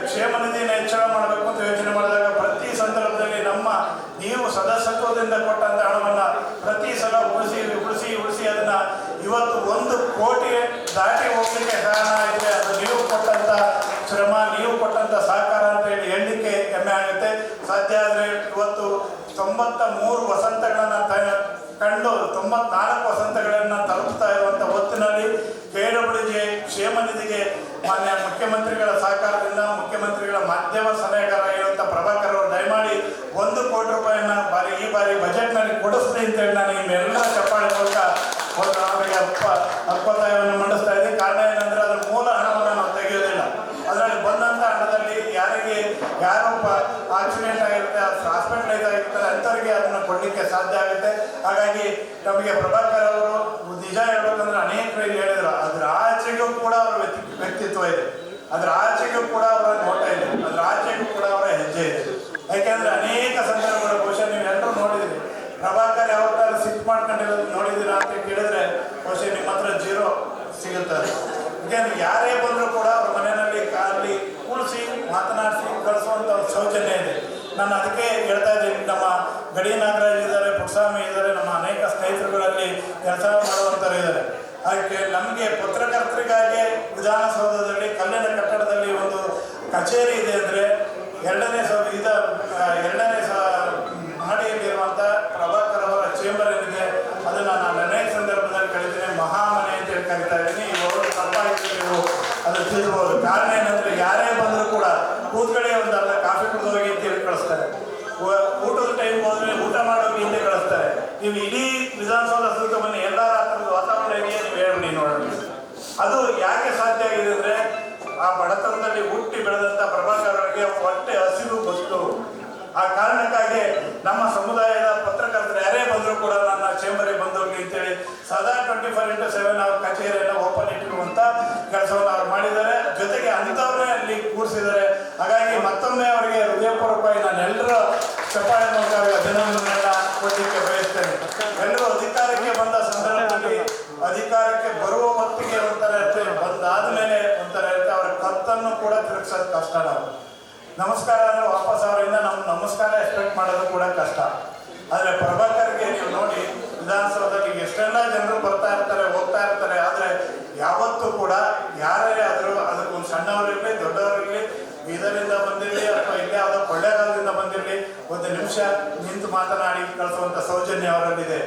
Speaker 1: ಕ್ಷೇಮ ನಿಧಿಯನ್ನು ಹೆಚ್ಚಳ ಮಾಡಬೇಕು ಅಂತ ಯೋಚನೆ ಮಾಡಿದಾಗ ಪ್ರತಿ ಸಂದರ್ಭದಲ್ಲಿ ನಮ್ಮ ನೀವು ಸದಸ್ಯತ್ವದಿಂದ ಕೊಟ್ಟಂತ ಹಣವನ್ನ ಪ್ರತಿ ಸಲ ಉಳಿಸಿ ಉಳಿಸಿ ಉಳಿಸಿ ಅದನ್ನ ಇವತ್ತು ಒಂದು ಕೋಟಿ ದಾಟಿ ಹೋಗ್ಲಿಕ್ಕೆ ಕಾರಣ ಇದೆ. ಅದು ನೀವು ಕೊಟ್ಟಂತ ಶ್ರಮ, ನೀವು ಕೊಟ್ಟಂತ ಸಹಕಾರ ಅಂತ ಹೇಳಿ ಹೇಳಲಿಕ್ಕೆ ಹೆಮ್ಮೆ ಆಗುತ್ತೆ. ಸಾಧ್ಯ ಆದರೆ ಇವತ್ತು ತೊಂಬತ್ತ ಮೂರು ವಸಂತಗಳನ್ನ ಕಂಡು ತೊಂಬತ್ನಾಲ್ಕು ವಸಂತಗಳನ್ನ ತಲುಪ್ತಾ ಇರುವಂತ ಹೊತ್ತಿನಲ್ಲಿ ಡಬ್ಲ್ಯೂ ಕ್ಷೇಮ ನಿಧಿಗೆ ಮಾನ್ಯ ಮುಖ್ಯಮಂತ್ರಿಗಳ ಸಹಕಾರದಿಂದ ಮುಖ್ಯಮಂತ್ರಿಗಳ ಮಾಧ್ಯಮ ಸಲಹೆಗಾರ ಇರುವಂತ ಪ್ರಭಾಕರ್ ಅವರು ದಯಮಾಡಿ ಒಂದು ಕೋಟಿ ರೂಪಾಯಿಯನ್ನ ಬಾರಿ ಈ ಬಾರಿ ಬಜೆಟ್ನಲ್ಲಿ ಕೊಡಿಸ್ತೀನಿ ಅಂತ ಹೇಳಿ ನಾನು ನಿಮ್ಮೆಲ್ಲ ಚಪ್ಪಾಳೆ ಮೂಲಕ ಒಂದು ಅಪ್ಪ ಅಪ್ಪತ್ತಾಯವನ್ನು ಮಂಡಿಸ್ತಾ ಇದೆ ಕಾರಣ ಏನಂದ್ರೆ ಅದರ ಮೂಲ ಹಣವನ್ನು ನಾವು ತೆಗೆಯೋದಿಲ್ಲ. ಅದರಲ್ಲಿ ಬಂದಂತ ಹಣದಲ್ಲಿ ಯಾರಿಗೆ ಯಾರೊಬ್ಬ ಆಕ್ಸಿಡೆಂಟ್ ಆಗಿರುತ್ತೆ ಹಾಸ್ಪಿಟಲೈಸ್ ಆಗಿರ್ತಾರೆ ಅಂತವರಿಗೆ ಅದನ್ನು ಕೊಡಲಿಕ್ಕೆ ಸಾಧ್ಯ ಆಗುತ್ತೆ. ಹಾಗಾಗಿ ನಮಗೆ ಪ್ರಭಾಕರ್ ಅವರು ನಿಜ ಹೇಳ್ಬೇಕಂದ್ರೆ ಅನೇಕ ರೀತಿ ಹೇಳಿದ್ರು. ಅದ್ರ ಆಚೆಗೂ ಕೂಡ ಅವರ ವ್ಯಕ್ತಿ- ವ್ಯಕ್ತಿತ್ವ ಇದೆ. ಅದ್ರ ಆಚೆಗೂ ಕೂಡ ಅವರ ನೋಟ ಇದೆ. ಅದ್ರ ಆಚೆಗೂ ಕೂಡ ಅವರ ಹೆಜ್ಜೆ ಇದೆ. ಯಾಕೆಂದ್ರೆ ಅನೇಕ ಸಂದರ್ಭಗಳು ಬಹುಶಃ ನೀವು ಎಲ್ಲರೂ ನೋಡಿದ್ರಿ. ಪ್ರಭಾಕರ್ ಯಾವತ್ತಾರ ಸಿಟ್ ಮಾಡ್ಕೊಂಡಿರೋದು ನೋಡಿದಿರಾ ಅಂತ ಕೇಳಿದ್ರೆ ಬಹುಶಃ ನಿಮ್ಮ ಹತ್ರ ಜೀರೋ ಸಿಗುತ್ತದೆ. ಯಾಕೆಂದ್ರೆ ಯಾರೇ ಬಂದರೂ ಕೂಡ ಅವ್ರ ಮನೆಯಲ್ಲಿ ಕಾಲಿ ಕೂರಿಸಿ, ಮಾತನಾಡಿಸಿ, ಕಳಿಸುವಂತ ಒಂದು ಸೌಜನ್ಯ ಇದೆ. ನಾನು ಅದಕ್ಕೆ ಹೇಳ್ತಾ ಇದ್ದೀನಿ. ನಮ್ಮ ಗಡಿ ನಾಗರಾಜ್ ಇದ್ದಾರೆ, ಪುಟ್ಸ್ವಾಮಿ ಇದ್ದಾರೆ, ನಮ್ಮ ಅನೇಕ ಸ್ನೇಹಿತರುಗಳಲ್ಲಿ ಕೆಲಸ ಮಾಡುವಂಥರು ಇದ್ದಾರೆ. ಅದಕ್ಕೆ ನಮಗೆ ಪತ್ರಕರ್ತರಿಗಾಗಿ ವಿಧಾನಸೌಧದಲ್ಲಿ, ಕಲ್ಲಿನ ಕಟ್ಟಡದಲ್ಲಿ ಒಂದು ಕಚೇರಿ ಇದೆ ಅಂದರೆ ಎರಡನೇ ಸ ಇದ ಎರಡನೇ ಸ ಮಹಡಿಯಲ್ಲಿರುವಂಥ ಪ್ರಭಾಕರ್ ಅವರ ಚೇಂಬರ್ ಏನಿದೆ, ಅದನ್ನು ನಾನು ಅನೇಕ ಸಂದರ್ಭದಲ್ಲಿ ಕಳಿತೀನಿ ಮಹಾಮನೆ ಅಂತ ಹೇಳಿ ಕರಿತಾ ಇದ್ದೀನಿ. ಇವರು ತಪ್ಪಾಗಿ ನೀವು ಅದು ತಿಳಿಬೋದು ಕಾರಣ ಏನಂದರೆ, ಯಾರೇ ಬಂದರೂ ಕೂಡ ಕೂತ್ಕಡೆ ಒಂದಲ್ಲ, ಕಾಫಿ ಕುಡಿದು ಹೋಗಿ ನೀವು ಇಡೀ ವಿಧಾನಸೌಧ ಸುತ್ತ ಬನ್ನಿ ಎಲ್ಲ ವಾತಾವರಣ ನೀವು ಹೇಳಿ ನೋಡೋಣ. ಅದು ಯಾಕೆ ಸಾಧ್ಯ ಆಗಿದೆ ಅಂದ್ರೆ ಆ ಬಡತನದಲ್ಲಿ ಹುಟ್ಟಿ ಬೆಳೆದಂತ ಪ್ರಭಾಕರ್ ಅವರಿಗೆ ಹೊಟ್ಟೆ ಹಸಿರು ಬಸ್ತು ಆ ಕಾರಣಕ್ಕಾಗಿ ನಮ್ಮ ಸಮುದಾಯದ ಪತ್ರಕರ್ತರು ಯಾರೇ ಬಂದರೂ ಕೂಡ ನನ್ನ ಚೇಂಬರಿಗೆ ಬಂದೋಗಿ ಅಂತೇಳಿ ಸದಾ ಟ್ವೆಂಟಿ ಫೋರ್ ಇಂಟು ಸೆವೆನ್ ಅವ್ರ ಕಚೇರಿಯನ್ನು ಓಪನ್ ಇಟ್ಟಿರುವಂತ ಕೆಲಸವನ್ನು ಅವ್ರು ಮಾಡಿದ್ದಾರೆ. ಜೊತೆಗೆ ಅಂಥವ್ರನ್ನೇ ಅಲ್ಲಿ ಕೂರಿಸಿದ್ದಾರೆ. ಹಾಗಾಗಿ ಮತ್ತೊಮ್ಮೆ ಅವರಿಗೆ ಹೃದಯಪೂರ್ವಕವಾಗಿ ನಾನು ಎಲ್ಲರೂ ಚಪ್ಪಾಳೆ ಮೂಲಕ ಅವರಿಗೆ ಕೊಡಲಿಕ್ಕೆ ಬಯಸ್ತೇನೆ. ಎಲ್ಲರೂ ಅಧಿಕಾರಕ್ಕೆ ಬಂದ ಸಂದರ್ಭದಲ್ಲಿ ಅಧಿಕಾರಕ್ಕೆ ಬರುವ ಹೊತ್ತಿಗೆ ಒಂಥರ ಇರ್ತೇವೆ ಬಂದಾದ ಮೇಲೆ ಒಂಥರ ಇರ್ತೇವೆ ಅವ್ರ ಕತ್ತನ್ನು ಕೂಡ ತಿರುಗಿಸೋದು ಕಷ್ಟ ನಾವು. ನಮಸ್ಕಾರ ಅಂದ್ರೆ ವಾಪಸ್ ಅವರಿಂದ ನಮ್ಮ ನಮಸ್ಕಾರ ಎಕ್ಸ್ಪೆಕ್ಟ್ ಮಾಡೋದು ಕೂಡ ಕಷ್ಟ. ಆದರೆ ಪ್ರಭಾಕರ್ಗೆ ನೀವು ನೋಡಿ ವಿಧಾನಸೌಧದಲ್ಲಿ ಎಷ್ಟೆಲ್ಲ ಜನರು ಬರ್ತಾ ಇರ್ತಾರೆ, ಹೋಗ್ತಾ ಇರ್ತಾರೆ. ಆದ್ರೆ ಯಾವತ್ತೂ ಕೂಡ ಯಾರೇ ಆದರೂ ಅದಕ್ಕೊಂದು ಸಣ್ಣವರಿರಲಿ, ದೊಡ್ಡವರಿರಲಿ ಇದರಿಂದ ಬಂದಿರಲಿ ಅಥವಾ ಇಲ್ಲೇ ಯಾವುದೋ ಬಂದಿರಲಿ ಒಂದು ನಿಮಿಷ ನಿಂತು ಮಾತನಾಡಿ ಕಳಿಸುವಂತ ಸೌಜನ್ಯ ಅವರಲ್ಲಿದೆ.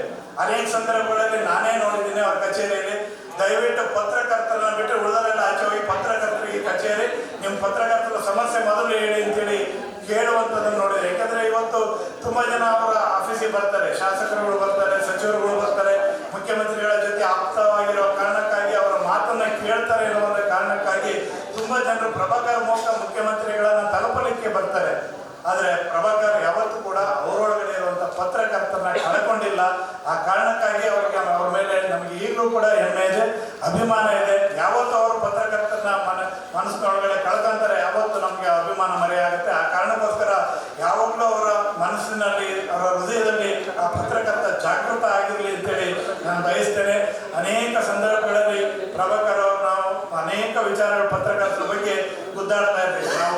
Speaker 1: ಅನೇಕ ಸಂದರ್ಭಗಳಲ್ಲಿ ನಾನೇ ನೋಡಿದ್ದೀನಿ ಅವ್ರ ಕಚೇರಿಯಲ್ಲಿ. ದಯವಿಟ್ಟು ಪತ್ರಕರ್ತರನ್ನ ಬಿಟ್ಟು ಉಳಿದವರೆಲ್ಲ ಆಚೆ ಹೋಗಿ ಪತ್ರಕರ್ತರಿಗೆ ಕಚೇರಿ ನಿಮ್ಮ ಪತ್ರಕರ್ತರ ಸಮಸ್ಯೆ ಮೊದಲು ಹೇಳಿ ಅಂತೇಳಿ ಕೇಳುವಂಥದ್ದನ್ನು ನೋಡಿದೆ. ಯಾಕಂದ್ರೆ ಇವತ್ತು ತುಂಬಾ ಜನ ಅವರ ಆಫೀಸಿಗೆ ಬರ್ತಾರೆ. ಶಾಸಕರುಗಳು ಬರ್ತಾರೆ, ಸಚಿವರುಗಳು ಬರ್ತಾರೆ. ಮುಖ್ಯಮಂತ್ರಿಗಳ ಜೊತೆ ಆಪ್ತವಾಗಿರುವ ಕಾರಣಕ್ಕಾಗಿ ಅವರ ಮಾತನ್ನ ಕೇಳ್ತಾರೆ ಒಂದು ಕಾರಣಕ್ಕಾಗಿ ತುಂಬಾ ಜನರು ಪ್ರಭಾಕರ್ ಮೂಲಕ ಮುಖ್ಯಮಂತ್ರಿಗಳನ್ನ ತಲುಪಲಿಕ್ಕೆ ಬರ್ತಾರೆ. ಆದ್ರೆ ಪ್ರಭಾಕರ್ ಯಾವತ್ತೂ ಕೂಡ ಅವರೊಳಗಡೆ ಇರುವಂತ ಪತ್ರಕರ್ತರನ್ನ ಕಳ್ಕೊಂಡಿಲ್ಲ. ಆ ಕಾರಣಕ್ಕಾಗಿ ಅವ್ರಿಗೆ ಅವ್ರ ಮೇಲೆ ನಮಗೆ ಈಗಲೂ ಕೂಡ ಹೆಮ್ಮೆ ಇದೆ, ಅಭಿಮಾನ ಇದೆ. ಯಾವತ್ತು ಅವರು ಪತ್ರಕರ್ತರನ್ನ ಮನ ಮನಸ್ಸಿನೊಳಗಡೆ ಕಳ್ಕೊಂತಾರೆ, ಯಾವತ್ತು ನಮಗೆ ಅಭಿಮಾನ ಮರೆಯಾಗುತ್ತೆ. ಆ ಕಾರಣಕ್ಕೋಸ್ಕರ ಯಾವಾಗಲೂ ಅವರ ಮನಸ್ಸಿನಲ್ಲಿ, ಅವರ ಹೃದಯದಲ್ಲಿ ಆ ಪತ್ರಕರ್ತ ಜಾಗೃತ ಆಗಿರಲಿ ಅಂತೇಳಿ ನಾನು ಬಯಸ್ತೇನೆ. ಅನೇಕ ಸಂದರ್ಭಗಳಲ್ಲಿ ಪ್ರಭಾಕರ್ ನಾವು ಅನೇಕ ವಿಚಾರಗಳ ಪತ್ರಕರ್ತರ ಬಗ್ಗೆ ಗುದ್ದಾಡ್ತಾ ಇದ್ದೀವಿ. ನಾವು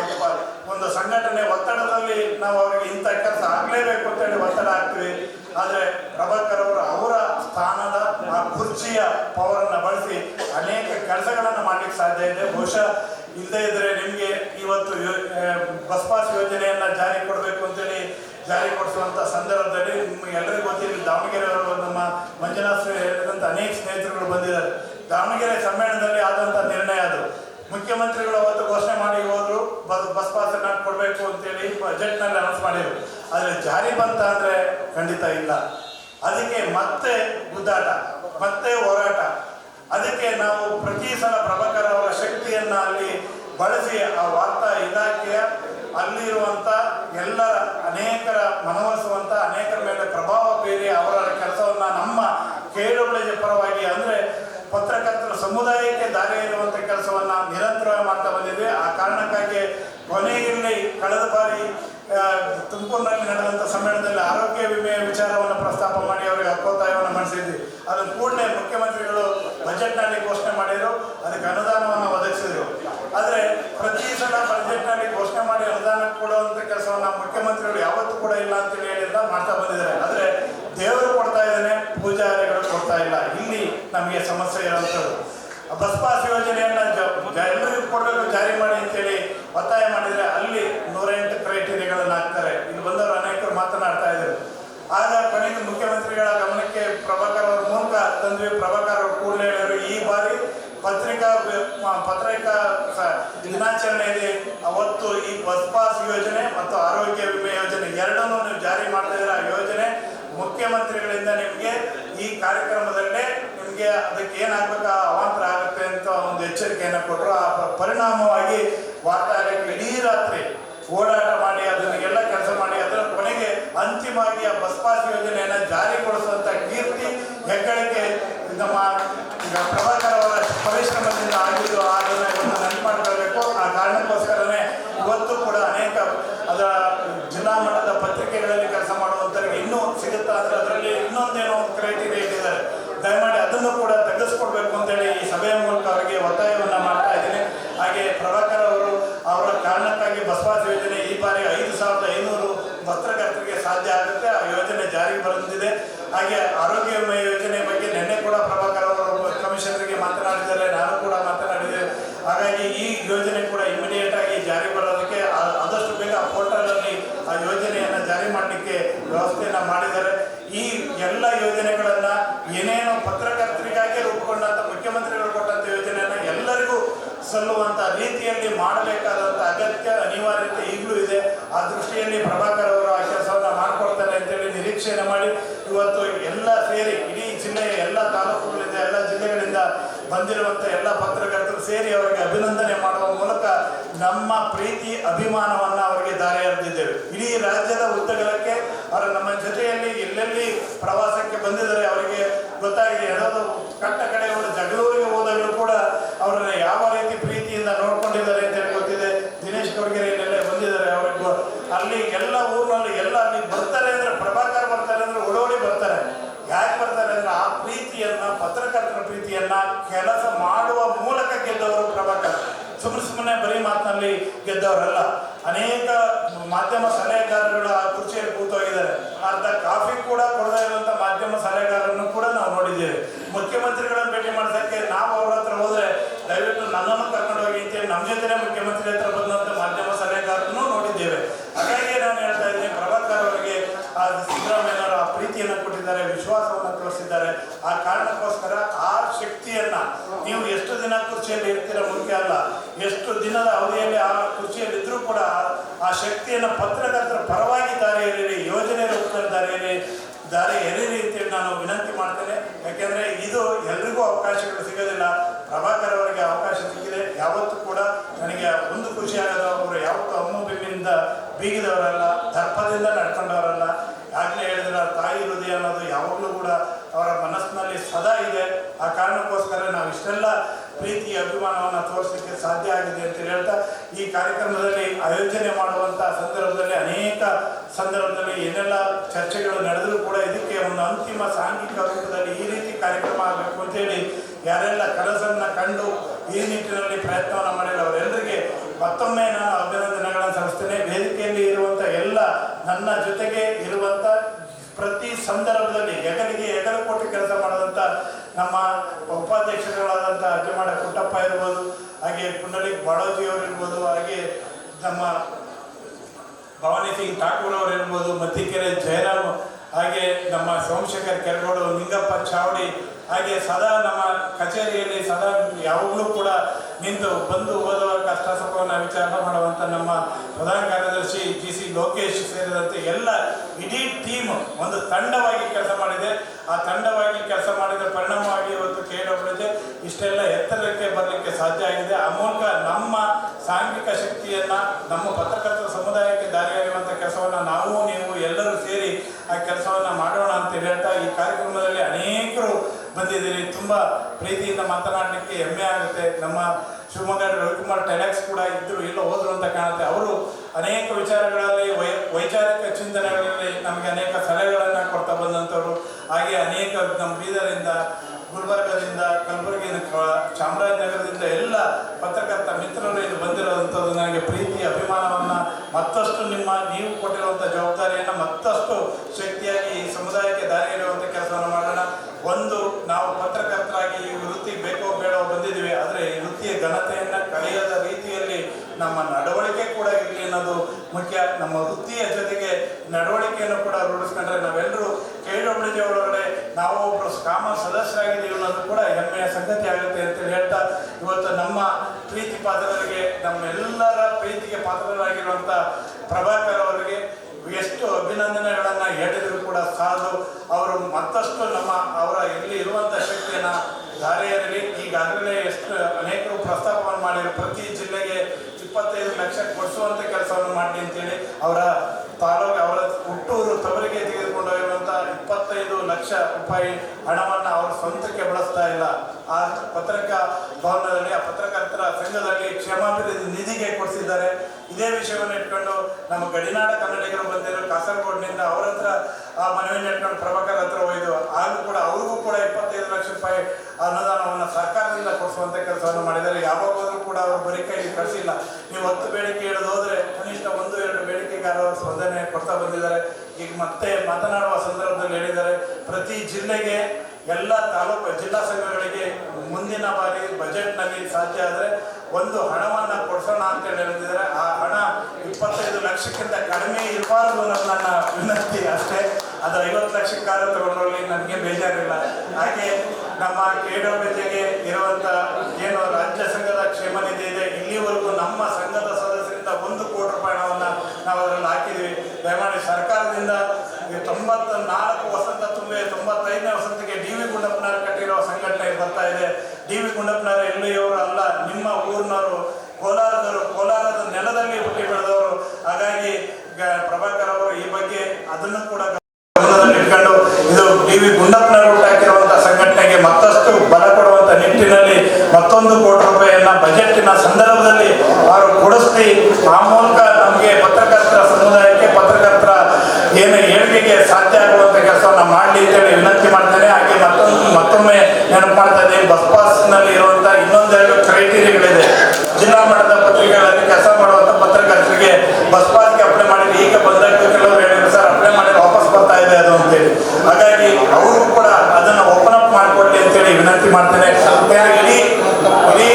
Speaker 1: ಒಂದು ಸಂಘಟನೆ ಒತ್ತಡದಲ್ಲಿ ನಾವು ಅವರಿಗೆ ಇಂಥ ಕೆಲಸ ಅಂತ ಹೇಳಿ ಒತ್ತಡ ಹಾಕ್ತೀವಿ. ಆದರೆ ಪ್ರಭಾಕರ್ ಅವರು ಅವರ ಸ್ಥಾನದ ಆ ಕುರ್ಚಿಯ ಪವರನ್ನು ಬಳಸಿ ಅನೇಕ ಕೆಲಸಗಳನ್ನ ಮಾಡ್ಲಿಕ್ಕೆ ಸಾಧ್ಯ ಇದೆ. ಬಹುಶಃ ಇಲ್ಲದೇ ಇದ್ರೆ ನಿಮಗೆ ಇವತ್ತು ಬಸ್ ಪಾಸ್ ಯೋಜನೆಯನ್ನ ಜಾರಿ ಕೊಡಬೇಕು ಅಂತೇಳಿ ಜಾರಿಗೊಳಿಸುವಂಥ ಸಂದರ್ಭದಲ್ಲಿ ನಿಮ್ಗೆ ಎಲ್ಲರಿಗೂ ಗೊತ್ತಿಲ್ಲ ದಾವಣಗೆರೆ ಅವರು ನಮ್ಮ ಮಂಜುನಾಥ್ ಹೇಳಿದಂಥ ಅನೇಕ ಸ್ನೇಹಿತರುಗಳು ಬಂದಿದ್ದಾರೆ. ದಾವಣಗೆರೆ ಸಮ್ಮೇಳನದಲ್ಲಿ ಆದಂಥ ನಿರ್ಣಯ ಅದು. ಮುಖ್ಯಮಂತ್ರಿಗಳು ಅವತ್ತು ಘೋಷಣೆ ಮಾಡಿ ಹೋದ್ರು, ಬಸ್ ಬಸ್ ಪಾಸ್ ಅನ್ನ ಕೊಡಬೇಕು ಅಂತೇಳಿ ಬಜೆಟ್ನಲ್ಲಿ ಅನೌನ್ಸ್ ಮಾಡಿದ್ರು. ಆದರೆ ಜಾರಿ ಬಂತ ಅಂದರೆ ಖಂಡಿತ ಇಲ್ಲ. ಅದಕ್ಕೆ ಮತ್ತೆ ಗುದ್ದಾಟ ಮತ್ತೆ ಹೋರಾಟ. ಅದಕ್ಕೆ ನಾವು ಪ್ರತಿ ಸಲ ಪ್ರಭಾಕರ್ ಅವರ ಶಕ್ತಿಯನ್ನ ಅಲ್ಲಿ ಬಳಸಿ ಆ ವಾರ್ತಾ ಇಲಾಖೆಯ ಅಲ್ಲಿರುವಂತ ಎಲ್ಲರ ಅನೇಕರ ಮನವೊಲಿಸುವಂತ, ಅನೇಕರ ಮೇಲೆ ಪ್ರಭಾವ ಬೀರಿ ಅವರ ಕೆಲಸವನ್ನ ನಮ್ಮ ಕೇಳುಗಳಿಗೆ ಪರವಾಗಿ ಅಂದ್ರೆ ಪತ್ರಕರ್ತರ ಸಮುದಾಯಕ್ಕೆ ದಾರಿ ಇರುವಂತ ನಿರಂತರವಾಗಿ ಮಾಡ್ತಾ ಬಂದಿದೆ. ಆ ಕಾರಣಕ್ಕಾಗಿ ಕೊನೆಯಲ್ಲಿ ಕಳೆದ ಬಾರಿ ತುಮಕೂರಿನಲ್ಲಿ ನಡೆದಂಥ ಸಮ್ಮೇಳನದಲ್ಲಿ ಆರೋಗ್ಯ ವಿಮೆಯ ವಿಚಾರವನ್ನು ಪ್ರಸ್ತಾಪ ಮಾಡಿ ಅವರಿಗೆ ಹಕ್ಕೊತ್ತಾಯವನ್ನು ಮಾಡಿಸಿದ್ವಿ. ಅದನ್ನು ಕೂಡಲೇ ಮುಖ್ಯಮಂತ್ರಿಗಳು ಬಜೆಟ್ನಲ್ಲಿ ಘೋಷಣೆ ಮಾಡಿದ್ರು. ಅದಕ್ಕೆ ಅನುದಾನವನ್ನು ಒದಗಿಸಿದರು. ಆದರೆ ಪ್ರತಿ ಸಲ ಬಜೆಟ್ನಲ್ಲಿ ಘೋಷಣೆ ಮಾಡಿ ಅನುದಾನ ಕೊಡುವಂಥ ಕೆಲಸವನ್ನು ಮುಖ್ಯಮಂತ್ರಿಗಳು ಯಾವತ್ತೂ ಕೂಡ ಇಲ್ಲ ಅಂತೇಳಿ ಹೇಳಿಲ್ಲ ಮಾಡ್ತಾ ಬಂದಿದ್ದಾರೆ. ಆದರೆ ದೇವರು ಕೊಡ್ತಾ ಇದ್ದಾನೆ, ಪೂಜಾರಿಗಳು ಕೊಡ್ತಾ ಇಲ್ಲ. ಇಲ್ಲಿ ನಮಗೆ ಸಮಸ್ಯೆ ಇರುವಂಥದ್ದು ಬಸ್ ಪಾಸ್ ಯೋಜನೆಯನ್ನ ಜ- ಜ- ಎಲ್ಲರಿಗೂ ಕೊಡಬೇಕು, ಜಾರಿ ಮಾಡಿ ಅಂತೇಳಿ ಒತ್ತಾಯ ಮಾಡಿದ್ರೆ ಅಲ್ಲಿ ನೂರೆಂಟು ಕ್ರೈಟೀರಿಯಾಗಳನ್ನು ಹಾಕ್ತಾರೆ. ಇಲ್ಲಿ ಬಂದವರು ಅನೇಕರು ಮಾತನಾಡ್ತಾ ಇದ್ದಾರೆ. ಆಗ ಕೊನೆಗೆ ಮುಖ್ಯಮಂತ್ರಿಗಳ ಗಮನಕ್ಕೆ ಪ್ರಭಾಕರ್ ಅವರ ಮೂಲಕ ತಂದ್ವಿ. ಪ್ರಭಾಕರ್ ಅವರು ಕೂಡಲೇ ಹೇಳಿದ್ರು, ಈ ಬಾರಿ ಪತ್ರಿಕಾ ಪತ್ರಿಕಾ ದಿನಾಚರಣೆ ಇದೆ. ಅವತ್ತು ಈ ಬಸ್ ಪಾಸ್ ಯೋಜನೆ ಮತ್ತು ಆರೋಗ್ಯ ವಿಮೆ ಯೋಜನೆ ಎರಡನ್ನೂ ನೀವು ಜಾರಿ ಮಾಡ್ತಾ ಇದ್ದೀರ? ಆ ಯೋಜನೆ ಮುಖ್ಯಮಂತ್ರಿಗಳಿಂದ ನಿಮಗೆ ಈ ಕಾರ್ಯಕ್ರಮದಲ್ಲೇ ನಿಮಗೆ ಅದಕ್ಕೆ ಏನಾಗಬೇಕು ಅವಾಂತರ ಆಗುತ್ತೆ ಅಂತ ಒಂದು ಎಚ್ಚರಿಕೆಯನ್ನು ಕೊಟ್ಟರು ಆ ಪರಿಣಾಮವಾಗಿ ವಾತಾವರಣಕ್ಕೆ ಇಡೀ ರಾತ್ರಿ ಓಡಾಟ ಮಾಡಿ, ಅದನ್ನ ಎಲ್ಲ ಕೆಲಸ ಮಾಡಿ ಅದರ ಕೊನೆಗೆ ಅಂತಿಮವಾಗಿ ಆ ಬಸ್ ಪಾಸ್ ಯೋಜನೆಯನ್ನು ಜಾರಿಗೊಳಿಸುವಂತ ಕೀರ್ತಿ ಹೆಗ್ಗಳಿಕೆ ನಮ್ಮ ಈಗ ಪ್ರಭಾಕರ್ ಅವರ ಪರಿಶ್ರಮದಿಂದ ಆಗಿದ್ದು ಅದನ್ನು ಇವತ್ತು ನೆನಪು ಆ ಕಾರಣಕ್ಕೋಸ್ಕರನೇ ಇವತ್ತು ಕೂಡ ಅನೇಕ ಅದರ ಜಿಲ್ಲಾ ಮಟ್ಟದ ಪತ್ರಿಕೆಗಳಲ್ಲಿ ಕೆಲಸ ಮಾಡುವಂಥ ಇನ್ನೂ ಸಿಗುತ್ತಾ ಅಂದರೆ ಅದರಲ್ಲಿ ಇನ್ನೊಂದೇನೋ ಕ್ರೈಟೀರಿಯಾ ಇಟ್ಟಿದ್ದಾರೆ. ದಯಮಾಡಿ ಅದನ್ನು ಕೂಡ ತೆಗೆಸ್ಕೊಡ್ಬೇಕು ಅಂತೇಳಿ ಈ ಸಭೆಯ ಮೂಲಕ ಅವರಿಗೆ ಒತ್ತಾಯವನ್ನು ಮಾಡ್ತಾ ಇದ್ದೀನಿ. ಹಾಗೆ ಪ್ರಭಾಕರ್ ಅವರು ಅವರ ಕಾರಣಕ್ಕಾಗಿ ಬಸವಾಸ ಯೋಜನೆ ಈ ಬಾರಿ ಐದು ಸಾವಿರದ ಐನೂರು ಪತ್ರಕರ್ತರಿಗೆ ಸಾಧ್ಯ ಆಗುತ್ತೆ. ಆ ಯೋಜನೆ ಜಾರಿಗೆ ಬರುತ್ತಿದೆ ಹಾಗೆ ಆರೋಗ್ಯ ವಿಮೆ ಯೋಜನೆ ಬಗ್ಗೆ ನಿನ್ನೆ ಕೂಡ ಪ್ರಭಾಕರ್ ಅವರು ಕಮಿಷನರ್ಗೆ ಮಾತನಾಡಿದ್ದಾರೆ. ನಾನು ಕೂಡ ಮಾತನಾಡಿದೆ ಹಾಗಾಗಿ ಈ ಯೋಜನೆ ಕೂಡ ಇಮಿಡಿಯೇಟ್ ಆಗಿ ಜಾರಿ ಬರೋದಕ್ಕೆ ಆದಷ್ಟು ಬೇಗ ಪೋರ್ಟಲ್ ಅಲ್ಲಿ ಆ ಯೋಜನೆಯನ್ನು ಜಾರಿ ಮಾಡಲಿಕ್ಕೆ ವ್ಯವಸ್ಥೆಯನ್ನು ಮಾಡಿದ್ದಾರೆ. ಈ ಎಲ್ಲ ಯೋಜನೆಗಳನ್ನ ಪತ್ರಕರ್ತರಿಗಾಗಿ ರೂಪುಗೊಂಡಂತ ಮುಖ್ಯಮಂತ್ರಿಗಳು ಕೊಟ್ಟಂತ ಯೋಜನೆಯನ್ನ ಎಲ್ಲರಿಗೂ ಸಲ್ಲುವಂತ ರೀತಿಯಲ್ಲಿ ಮಾಡಬೇಕಾದಂಥ ಅಗತ್ಯ ಅನಿವಾರ್ಯತೆ ಈಗಲೂ ಇದೆ. ಆ ದೃಷ್ಟಿಯಲ್ಲಿ ಪ್ರಭಾಕರ್ ಅವರು ಆ ಕೆಲಸವನ್ನು ಮಾಡಿಕೊಡ್ತಾರೆ ಅಂತೇಳಿ ನಿರೀಕ್ಷೆಯನ್ನು ಮಾಡಿ ಇವತ್ತು ಎಲ್ಲ ಸೇರಿ ಇಡೀ ಜಿಲ್ಲೆಯ ಎಲ್ಲ ತಾಲೂಕುಗಳಿಂದ, ಎಲ್ಲ ಜಿಲ್ಲೆಗಳಿಂದ ಬಂದಿರುವಂತ ಎಲ್ಲ ಪತ್ರಕರ್ತರು ಸೇರಿ ಅವರಿಗೆ ಅಭಿನಂದನೆ ಮಾಡುವ ಮೂಲಕ ನಮ್ಮ ಪ್ರೀತಿ ಅಭಿಮಾನವನ್ನು ಅವರಿಗೆ ದಾರಿ ಎರೆದಿದ್ದೇವೆ ಇಡೀ ರಾಜ್ಯದ ಉದ್ದಗಲಕ್ಕೆ ಅವರು ನಮ್ಮ ಜೊತೆಯಲ್ಲಿ ಎಲ್ಲೆಲ್ಲಿ ಪ್ರವಾಸಕ್ಕೆ ಬಂದಿದ್ದಾರೆ ಅವರಿಗೆ ಗೊತ್ತಾಗಿದೆ. ಯಾವುದೋ ಕಟ್ಟ ಕಡೆಯವರು ಜಗಳೂರಿಗೆ ಹೋದಾಗಲೂ ಕೂಡ ಅವರನ್ನ ಯಾವ ರೀತಿ ಪ್ರೀತಿಯಿಂದ ನೋಡ್ಕೊಂಡಿದ್ದಾರೆ ಅಂತ ಗೊತ್ತಿದೆ. ದಿನೇಶ್ ಕೊಡಗೆರೆಯಲ್ಲೆಲ್ಲ ಬಂದಿದ್ದಾರೆ. ಅವರಿಗೂ ಅಲ್ಲಿ ಎಲ್ಲ ಊರಿನಲ್ಲಿ ಎಲ್ಲ ಅಲ್ಲಿ ಬರ್ತಾರೆ ಅಂದ್ರೆ ಪ್ರಭಾಕರ್ ಬರ್ತಾರೆ ಅಂದ್ರೆ ಓಡೋಡಿ ಬರ್ತಾರೆ. ಯಾಕೆ ಬರ್ತಾರೆ ಅಂದ್ರೆ ಆ ಪ್ರೀತಿಯನ್ನ, ಪತ್ರಕರ್ತರ ಪ್ರೀತಿಯನ್ನ ಕೆಲಸ ಮಾಡುವ ಮೂಲಕ ಸುಮ್ಮನೆ ಬರೀ ಮಾತಿನಲ್ಲಿ ಗೆದ್ದವರಲ್ಲ. ಅನೇಕ ಮಾಧ್ಯಮ ಸಲಹೆಗಾರರುಗಳು ಕುರ್ಚಿಯಲ್ಲಿ ಕೂತೋಗಿದ್ದಾರೆ. ಅರ್ಧ ಕಾಫಿ ಕೂಡ ಕೊಡದೇ ಇರುವಂತ ಮಾಧ್ಯಮ ಸಲಹೆಗಾರರನ್ನು ಕೂಡ ನಾವು ನೋಡಿದ್ದೇವೆ. ಮುಖ್ಯಮಂತ್ರಿಗಳನ್ನು ಭೇಟಿ ಮಾಡೋದಕ್ಕೆ ನಾವು ಅವ್ರ ಹತ್ರ ಹೋದ್ರೆ ದಯವಿಟ್ಟು ನನ್ನನ್ನು ಕರ್ಕೊಂಡು ಹೋಗಿ ಅಂತೇಳಿ ನಮ್ಮ ಜೊತೆ ಮುಖ್ಯಮಂತ್ರಿ ಹತ್ರ ಬಂದಂತ ಮಾಧ್ಯಮ ಸಲಹೆಗಾರರನ್ನು ನೋಡಿದ್ದೇವೆ. ಹಾಗಾಗಿ ನಾನು ಹೇಳ್ತಾ ಇದ್ದೀನಿ, ಪ್ರಭಾಕರ್ ಅವರಿಗೆ ಆ ಸಿದ್ದರಾಮಯ್ಯನವರು ಆ ಪ್ರೀತಿಯನ್ನು ಕೊಟ್ಟಿದ್ದಾರೆ, ವಿಶ್ವಾಸವನ್ನು ತೋರಿಸಿದ್ದಾರೆ. ಆ ಕಾರಣಕ್ಕೋಸ್ಕರ ಆ ಶಕ್ತಿಯನ್ನ ನೀವು ಎಷ್ಟು ದಿನ ಕುರ್ಚಿಯಲ್ಲಿ ಇರ್ತೀರ ಮುಖ್ಯ ಅಲ್ಲ ಎಷ್ಟು ದಿನದ ಅವಧಿಯಲ್ಲಿ ಆ ಕುರ್ಚಿಯಲ್ಲಿದ್ದರೂ ಕೂಡ ಆ- ಶಕ್ತಿಯನ್ನು ಪತ್ರಕರ್ತರ ಪರವಾಗಿ ದಾರಿ ಎರೀರಿ ಯೋಜನೆ ರೂಪದಲ್ಲಿ ದಾರಿ ಎರೀರಿ, ದಾರಿ ಅಂತೇಳಿ ನಾನು ವಿನಂತಿ ಮಾಡ್ತೇನೆ. ಯಾಕೆಂದರೆ ಇದು ಎಲ್ರಿಗೂ ಅವಕಾಶಗಳು ಸಿಗೋದಿಲ್ಲ. ಪ್ರಭಾಕರ್ ಅವರಿಗೆ ಅವಕಾಶ ಸಿಕ್ಕಿದೆ. ಯಾವತ್ತೂ ಕೂಡ ನನಗೆ ಒಂದು ಖುಷಿಯಾಗದ ಅವರು ಯಾವತ್ತೂ ಅಮ್ಮ ಬಿಂಬಿನಿಂದ ಬೀಗಿದವರಲ್ಲ, ದರ್ಪದಿಂದ ನಡ್ಕೊಂಡವರಲ್ಲ. ಆಗಲೇ ಹೇಳಿದ್ರೆ ತಾಯಿ ಹೃದಯ ಅನ್ನೋದು ಯಾವಾಗಲೂ ಕೂಡ ಅವರ ಮನಸ್ಸಿನಲ್ಲಿ ಸದಾ ಇದೆ. ಆ ಕಾರಣಕ್ಕೋಸ್ಕರ ನಾವು ಇಷ್ಟೆಲ್ಲ ಪ್ರೀತಿ ಅಭಿಮಾನವನ್ನು ತೋರಿಸಲಿಕ್ಕೆ ಸಾಧ್ಯ ಆಗಿದೆ ಅಂತ ಹೇಳ್ತಾ ಈ ಕಾರ್ಯಕ್ರಮದಲ್ಲಿ ಆಯೋಜನೆ ಮಾಡುವಂಥ ಸಂದರ್ಭದಲ್ಲಿ ಅನೇಕ ಸಂದರ್ಭದಲ್ಲಿ ಏನೆಲ್ಲ ಚರ್ಚೆಗಳು ನಡೆದರೂ ಕೂಡ ಇದಕ್ಕೆ ಒಂದು ಅಂತಿಮ ಸಾಂಘಿಕ ರೂಪದಲ್ಲಿ ಈ ರೀತಿ ಕಾರ್ಯಕ್ರಮ ಆಗಬೇಕು ಅಂತೇಳಿ ಯಾರೆಲ್ಲ ಕನಸನ್ನ ಕಂಡು ಈ ನಿಟ್ಟಿನಲ್ಲಿ ಪ್ರಯತ್ನವನ್ನು ಮಾಡಿಲ್ಲ, ಅವರೆಲ್ಲರಿಗೆ ಮತ್ತೊಮ್ಮೆ ನಾನು ಅಭಿನಂದನೆಗಳನ್ನು ಸಲ್ಲಿಸ್ತೇನೆ. ವೇದಿಕೆಯಲ್ಲಿ ಇರುವಂಥ ಎಲ್ಲ ನನ್ನ ಜೊತೆಗೆ ಇರುವಂಥ ಪ್ರತಿ ಸಂದರ್ಭದಲ್ಲಿ ಹೆಗಲಿಗೆ ಹೆಗಲು ಕೊಟ್ಟು ಕೆಲಸ ಮಾಡಿದಂಥ ನಮ್ಮ ಉಪಾಧ್ಯಕ್ಷರುಗಳಾದಂಥ ಅಜ್ಜಮಾಡ ಕುಟ್ಟಪ್ಪ ಇರ್ಬೋದು, ಹಾಗೆ ಪುಂಡಲಿಕ್ ಬಾಳೋಜಿ ಅವರು ಇರ್ಬೋದು, ಹಾಗೆ ನಮ್ಮ ಭವಾನಿ ಸಿಂಗ್ ಠಾಕೂರ್ ಅವರು ಇರ್ಬೋದು ಮತ್ತಿಕೆರೆ ಜಯರಾಮ್ ಹಾಗೆ ನಮ್ಮ ಸೋಮಶೇಖರ್ ಕೆರಗೋಡು, ನಿಂಗಪ್ಪ ಚಾವಡಿ, ಹಾಗೆ ಸದಾ ನಮ್ಮ ಕಚೇರಿಯಲ್ಲಿ ಸದಾ ಯಾವಾಗಲೂ ಕೂಡ ನಿಂತು ಬಂದು ಓದುವ ಕಷ್ಟ ಸುಖವನ್ನು ವಿಚಾರ ಮಾಡುವಂಥ ನಮ್ಮ ಪ್ರಧಾನ ಕಾರ್ಯದರ್ಶಿ ಜಿ ಸಿ ಲೋಕೇಶ್ ಸೇರಿದಂತೆ ಎಲ್ಲ ಇಡೀ ಟೀಮ್ ಒಂದು ತಂಡವಾಗಿ ಕೆಲಸ ಮಾಡಿದೆ. ಆ ತಂಡವಾಗಿ ಕೆಲಸ ಮಾಡಿದ ಪರಿಣಾಮವಾಗಿ ಇವತ್ತು ಕೆ ಇಷ್ಟೆಲ್ಲ ಎತ್ತರಕ್ಕೆ ಬರಲಿಕ್ಕೆ ಸಾಧ್ಯ ಆಗಿದೆ. ಆ ನಮ್ಮ ಸಾಂಘಿಕ ಶಕ್ತಿಯನ್ನು, ನಮ್ಮ ಪತ್ರಕರ್ತರ ಸಮುದಾಯಕ್ಕೆ ದಾರಿಯಾಗಿರುವಂಥ ಕೆಲಸವನ್ನು ನಾವು, ನೀವು ಎಲ್ಲರೂ ಸೇರಿ ಆ ಕೆಲಸವನ್ನ ಮಾಡೋಣ ಅಂತ ಹೇಳ್ತಾ ಈ ಕಾರ್ಯಕ್ರಮದಲ್ಲಿ ಅನೇಕರು ಬಂದಿದ್ದೀರಿ. ತುಂಬಾ ಪ್ರೀತಿಯಿಂದ ಮಾತನಾಡಲಿಕ್ಕೆ ಹೆಮ್ಮೆ ಆಗುತ್ತೆ. ನಮ್ಮ ಶಿವಮೊಗ್ಗ ರವಿಕುಮಾರ್ ಟೆಲೆಕ್ಸ್ ಕೂಡ ಇದ್ರು ಇಲ್ಲ ಹೋದ್ರು ಅಂತ ಕಾಣುತ್ತೆ. ಅವರು ಅನೇಕ ವಿಚಾರಗಳಲ್ಲಿ, ವೈ, ವೈಚಾರಿಕ ಚಿಂತನೆಗಳಲ್ಲಿ ನಮಗೆ ಅನೇಕ ಸಲಹೆಗಳನ್ನ ಕೊಡ್ತಾ ಬಂದಂಥವ್ರು. ಹಾಗೆ ಅನೇಕ ನಮ್ಮ ಬೀದರಿಂದ, ಗುಲ್ಬರ್ಗದಿಂದ ಕಲಬುರಗಿಯಿಂದ ಚಾಮರಾಜನಗರದಿಂದ ಎಲ್ಲ ಪತ್ರಕರ್ತ ಮಿತ್ರರು ಇದು ಬಂದಿರೋದಂಥದ್ದು. ನನಗೆ ಪ್ರೀತಿ, ಅಭಿಮಾನವನ್ನ ಮತ್ತಷ್ಟು ನಿಮ್ಮ, ನೀವು ಕೊಟ್ಟಿರುವಂಥ ಜವಾಬ್ದಾರಿಯನ್ನು ಮತ್ತಷ್ಟು ಶಕ್ತಿಯಾಗಿ ಈ ಸಮುದಾಯಕ್ಕೆ ದಾರಿ ಇರುವಂಥ ಕೆಲಸವನ್ನು ಮಾಡೋಣ. ಒಂದು, ನಾವು ಪತ್ರಕರ್ತರಾಗಿ ಈ ವೃತ್ತಿ ಬೇಕೋ ಬೇಡೋ ಬಂದಿದ್ದೀವಿ, ಆದರೆ ಈ ವೃತ್ತಿಯ ಘನತೆಯನ್ನು ಕಳೆಯದ ರೀತಿಯಲ್ಲಿ ನಮ್ಮ ನಡವಳಿಕೆ ಕೂಡ ಇರಲಿ ಅನ್ನೋದು ಮುಖ್ಯ. ನಮ್ಮ ವೃತ್ತಿಯ ಜೊತೆಗೆ ನಡವಳಿಕೆಯನ್ನು ಕೂಡ ರೂಢಿಸ್ಕೊಂಡ್ರೆ ನಾವೆಲ್ಲರೂ ಕೆ ಡಬ್ಲ್ಯೂ ಒಳಗಡೆ ನಾವು ಒಬ್ಬರು ಕಾಮ ಸದಸ್ಯರಾಗಿದ್ದೀವಿ ಅನ್ನೋದು ಕೂಡ ಹೆಮ್ಮೆಯ ಸಂಗತಿ ಆಗುತ್ತೆ ಅಂತ ಹೇಳ್ತಾ, ಇವತ್ತು ನಮ್ಮ ಪ್ರೀತಿ ಪಾತ್ರರಿಗೆ ನಮ್ಮೆಲ್ಲರ ಪ್ರೀತಿಗೆ ಪಾತ್ರರಾಗಿರುವಂಥ ಪ್ರಭಾಕರ್ ಅವರಿಗೆ ಎಷ್ಟು ಅಭಿನಂದನೆಗಳನ್ನ ಹೇಳಿದ್ರು ಕೂಡ ಸಾಧು ಅವರು ಮತ್ತಷ್ಟು ನಮ್ಮ ಅವರ ಇಲ್ಲಿ ಇರುವಂಥ ಶಕ್ತಿಯನ್ನ ದಾರಿಯಲ್ಲಿ ಈಗಾಗಲೇ ಎಷ್ಟು ಅನೇಕರು ಪ್ರಸ್ತಾಪವನ್ನು ಮಾಡಿದ್ರು. ಪ್ರತಿ ಜಿಲ್ಲೆಗೆ ಇಪ್ಪತ್ತೈದು ಲಕ್ಷ ಕೊಡಿಸುವಂಥ ಕೆಲಸವನ್ನು ಮಾಡಿ ಅಂತೇಳಿ ಅವರ ತಾಲೂಕು ಅವರ ಹುಟ್ಟೂರು ತವರಿಗೆ ತೆಗೆದುಕೊಂಡು ಇಪ್ಪತ್ತು ಲಕ್ಷ ರೂಪಾಯಿ ಹಣವನ್ನ ಅವರ ಸ್ವಂತಕ್ಕೆ ಬಳಸ್ತಾ ಇಲ್ಲ. ಆ ಪತ್ರಿಕಾ ಭವನದಲ್ಲಿ, ಆ ಪತ್ರಕರ್ತರ ಸಂಘದಲ್ಲಿ ಕ್ಷೇಮಾಭಿವೃದ್ಧಿ ನಿಧಿಗೆ ಕೊಡಿಸಿದ್ದಾರೆ. ಇದೇ ವಿಷಯವನ್ನು ಇಟ್ಕೊಂಡು ನಮ್ಮ ಗಡಿನಾಡ ಕನ್ನಡಿಗರು ಬಂದಿರೋ ಕಾಸರಗೋಡಿನಿಂದ ಅವ್ರ ಹತ್ರ ಆ ಮನವಿಯನ್ನು ಇಟ್ಕೊಂಡು ಪ್ರಭಾಕರ್ ಹತ್ರ ಹೋಯ್ದು ಆಗ ಕೂಡ ಅವ್ರಿಗೂ ಕೂಡ ಇಪ್ಪತ್ತೈದು ಲಕ್ಷ ರೂಪಾಯಿ ಅನುದಾನವನ್ನು ಸರ್ಕಾರದಿಂದ ಕೊಡಿಸುವಂತ ಕೆಲಸವನ್ನು ಮಾಡಿದ್ದಾರೆ. ಯಾವಾಗಾದ್ರೂ ಕೂಡ ಅವರು ಬರೀ ಕೈಗೆ ಕಳಿಸಿಲ್ಲ. ನೀವು ಹತ್ತು ಬೇಡಿಕೆ ಹಿಡಿದು ಕನಿಷ್ಠ ಒಂದು, ಎರಡು ಬೇಡಿಕೆಗಾರರು ಸ್ಪಂದನೆ ಕೊಡ್ತಾ ಬಂದಿದ್ದಾರೆ. ಈಗ ಮತ್ತೆ ಮಾತನಾಡುವ ಸಂದರ್ಭದಲ್ಲಿ ಹೇಳಿದ್ದಾರೆ, ಪ್ರತಿ ಜಿಲ್ಲೆಗೆ ಎಲ್ಲ ತಾಲೂಕು, ಜಿಲ್ಲಾ ಸಂಘಗಳಿಗೆ ಮುಂದಿನ ಬಾರಿ ಬಜೆಟ್ನಲ್ಲಿ ಸಾಧ್ಯ ಆದರೆ ಒಂದು ಹಣವನ್ನು ಕೊಡ್ಸೋಣ ಅಂತ ಹೇಳಿದ್ರೆ, ಆ ಹಣ ಇಪ್ಪತ್ತೈದು ಲಕ್ಷಕ್ಕಿಂತ ಕಡಿಮೆ ಇರಬಾರದು ಅನ್ನೋದು ನನ್ನ ವಿನಂತಿ ಅಷ್ಟೇ. ಅದು ಐವತ್ತು ಲಕ್ಷಕ್ಕಾದ್ರೂ ತಗೊಂಡೋಗ್ಲಿ ನನಗೆ ಬೇಜಾರಿಲ್ಲ. ಹಾಗೆ ನಮ್ಮ ಕ್ರೀಡಾ ಬೆಜೆಗೆ ಇರುವಂತ ಏನು ರಾಜ್ಯ ಸಂಘದ ಕ್ಷೇಮ ನಿಧಿ ಇದೆ, ಇಲ್ಲಿವರೆಗೂ ನಮ್ಮ ಸಂಘದ ಸದಸ್ಯರಿಂದ ಒಂದು ಕೋಟಿ ರೂಪಾಯಿ ಹಣವನ್ನ ನಾವು ಅದರಲ್ಲಿ ಹಾಕಿದ್ವಿ. ದಯಮಾಡಿ ಸರ್ಕಾರದಿಂದ ಈ ತೊಂಬತ್ತ ನಾಲ್ಕು ವಸಂತ ತುಂಬಿ ತೊಂಬತ್ತೈದನೇ ವಸಂತಕ್ಕೆ ಡಿ ವಿ ಗುಂಡಪ್ಪನವರು ಕಟ್ಟಿರೋ ಸಂಘಟನೆ ಬರ್ತಾ ಇದೆ. ಡಿ ವಿ ಗುಂಡಪ್ಪನವರು ಎಲ್ಲಿಯವರು ಅಲ್ಲ, ನಿಮ್ಮ ಊರಿನವರು, ಕೋಲಾರದವರು, ಕೋಲಾರದ ನೆಲದಲ್ಲಿ ಹುಟ್ಟಿ ಬೆಳೆದವರು. ಹಾಗಾಗಿ ಪ್ರಭಾಕರ್ ಅವರು ಈ ಬಗ್ಗೆ ಅದನ್ನು ಕೂಡ ಇಟ್ಕೊಂಡು ಇದು ಡಿ ವಿ ಗುಂಡಪ್ಪನವರು ಹುಟ್ಟಾಕಿರುವಂತಹ ಸಂಘಟನೆಗೆ ಮತ್ತಷ್ಟು ಬಲ ಕೊಡುವಂತ ನಿಟ್ಟಿನಲ್ಲಿ ಮತ್ತೊಂದು ಕೋಟಿ ರೂಪಾಯಿಯನ್ನ ಬಜೆಟಿನ ಸಂದರ್ಭದಲ್ಲಿ ಅವರು ಕೊಡಿಸಿ ಆ ಮೂಲಕ ನಮಗೆ ಪತ್ರಕರ್ತರ ಸಮುದಾಯಕ್ಕೆ ಪತ್ರಕರ್ತರ ಏನು ಸಾಧ್ಯ ಆಗುವಂತ ಕೆಲಸವನ್ನ ಮಾಡಲಿ ಅಂತೇಳಿ ವಿನಂತಿ ಮಾಡ್ತೇನೆ. ಹಾಗೆ ಮತ್ತೊಂದು ಮತ್ತೊಮ್ಮೆ ನೆನಪು ಮಾಡ್ತಾ ಇದ್ದೀನಿ. ಬಸ್ ಪಾಸ್ನಲ್ಲಿ ಇರುವಂತ ಇನ್ನೊಂದೆರಡು ಕ್ರೈಟೀರಿಯಾಗಳಿದೆ ಜಿಲ್ಲಾ ಮಟ್ಟದ ಪತ್ರಿಕೆಗಳಲ್ಲಿ ಕೆಲಸ ಮಾಡುವಂತ ಪತ್ರಕರ್ತರಿಗೆ ಬಸ್ ಪಾಸ್ಗೆ ಅಪ್ಲೈ ಮಾಡಿದ್ರೆ ಈಗ ಬಂದಾಗ ಕೆಲವರು ಹೇಳಿದ್ರು ಸರ್ ಅಪ್ಲೈ ಮಾಡಿದ್ರೆ ವಾಪಸ್ ಬರ್ತಾ ಇದೆ ಅದು ಅಂತೇಳಿ ಹಾಗಾಗಿ ಅವರು ಕೂಡ ಅದನ್ನ ಓಪನ್ ಅಪ್ ಮಾಡಿಕೊಡ್ಲಿ ಅಂತೇಳಿ ವಿನಂತಿ ಮಾಡ್ತೇನೆ ಯಾಕಂದ್ರೆ ಇಡೀ ಇಡೀ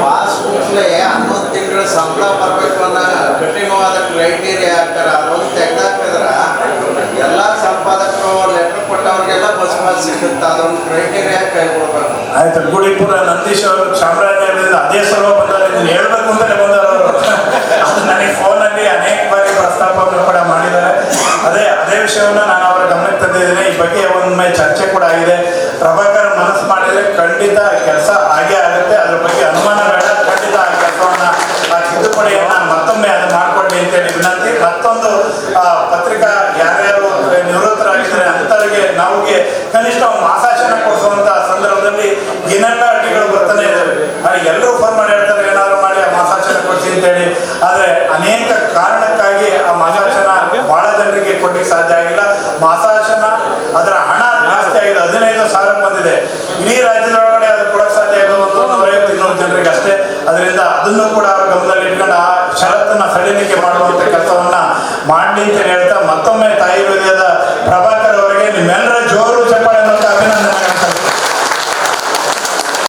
Speaker 2: ಪಾಸ್ಬುಕ್ಲೆ ಹನ್ನೊಂದು ತಿಂಗಳ ಸಂಬಳ ಬರ್ಬೇಕು ಅನ್ನೋ ಕಠಿಣವಾದ ಕ್ರೈಟೀರಿಯಾ ಹಾಕ್ತಾರೆ ಅದೊಂದು ತೆಗ್ದಾಕಿದ್ರ ಎಲ್ಲ ಸಂಪಾದಕರು ಲೆಟರ್ ಕೊಟ್ಟವ್ರಿಗೆಲ್ಲ ಬಸ್ ಪಾಸ್ ಸಿಗುತ್ತೆ ಅದೊಂದು ಕ್ರೈಟೀರಿಯಾ ಕೈ ಕೊಡ್ಬೇಕು
Speaker 1: ಆಯ್ತು ಗುಡಿಪುರ ನಂದೀಶ್ ಅವರು ಚಾಮರಾಜನಗರದಿಂದ ಅದೇ ಸರ್ವ ಬಂದವರು ಇದನ್ನ ಹೇಳ್ಬೇಕು ಅಂತಾನೆ ಬಂದವರು ಅದು ಅನೇಕ ಬಾರಿ ಪ್ರಸ್ತಾಪವನ್ನು ಕೂಡ ಮಾಡಿದ್ದಾರೆ. ಅದೇ ಅದೇ ವಿಷಯವನ್ನು ನಾನು ಅವರ ಗಮನಕ್ಕೆ ತಂದಿದ್ದೇನೆ. ಈ ಬಗ್ಗೆ ಒಮ್ಮೆ ಚರ್ಚೆ ಕೂಡ ಆಗಿದೆ. ಪ್ರಭಾಕರ್ ಮನಸ್ಸು ಮಾಡಿದ್ರೆ ಖಂಡಿತ ಕೆಲಸ ಆಗೇ ಆಗುತ್ತೆ ಅದ್ರ ಬಗ್ಗೆ ಅನುಮಾನ ಬೇಡ ಖಂಡಿತ ಆ ಕೆಲಸವನ್ನ ಆ ತಿದ್ದುಪಡಿಯನ್ನ ಮತ್ತೊಮ್ಮೆ ಅದು ಮಾಡ್ಕೊಡ್ಲಿ ಅಂತೇಳಿ ವಿನಂತಿ ಮತ್ತೊಂದು ಆ, ಪತ್ರಿಕಾ ಯಾರ್ಯಾರು ನಿವೃತ್ತರಾಗಿದ್ದಾರೆ ಅಂಥವ್ರಿಗೆ ನಾವುಗೆ ಕನಿಷ್ಠ ಮಾಸಾಶನ ಕೊಡಿಸುವಂತ ಸಂದರ್ಭದಲ್ಲಿ ಏನೆಲ್ಲ ಅಡ್ಡಿಗಳು ಬರ್ತಾನೆ ಇದ್ದಾವೆ ಎಲ್ಲರೂ ಫೋನ್ ಮಾಡಿ ಹೇಳ್ತಾರೆ, ಏನಾದ್ರು ಮಾಡಿ ಆ ಮಾಸಾಶನ ಕೊಡಿಸಿ ಅಂತೇಳಿ. ಆದ್ರೆ ಅನೇಕ ಕಾರಣಕ್ಕಾಗಿ ಆ ಮಾಸಾಶನ ಬಹಳ ಜನರಿಗೆ ಕೊಡ್ಲಿಕ್ಕೆ ಸಾಧ್ಯ ಆಗಿಲ್ಲ. ಮಾಸಾಶನ, ಅದರ ಹಣ ಜಾಸ್ತಿ ಆಗಿದೆ ಹದಿನೈದು ಸಾವಿರ ಬಂದಿದೆ. ಇಡೀ ರಾಜ್ಯದೊಳಗಡೆ ಅದು ಕೊಡಕ್ಕೆ ಸಾಧ್ಯ ಆಗೋದು ನೂರೈವತ್ತು ಇನ್ನೂರು ಜನರಿಗೆ ಅಷ್ಟೇ. ಅದರಿಂದ ಅದನ್ನು ಕೂಡ ಅವ್ರ ಗಮನದಲ್ಲಿ ಇಟ್ಕೊಂಡು ಆ ಷರತ್ತನ್ನ ಸಡಿಲಿಕೆ ಮಾಡುವಂತ ಕೆಲಸವನ್ನ ಮಾಡಲಿ ಅಂತ ಹೇಳ್ತಾ ಮತ್ತೊಮ್ಮೆ ತಾಯಿ ಹೃದಯದ ಪ್ರಭಾಕರ್ ಅವರಿಗೆ ನಿಮ್ಮೆಲ್ಲರ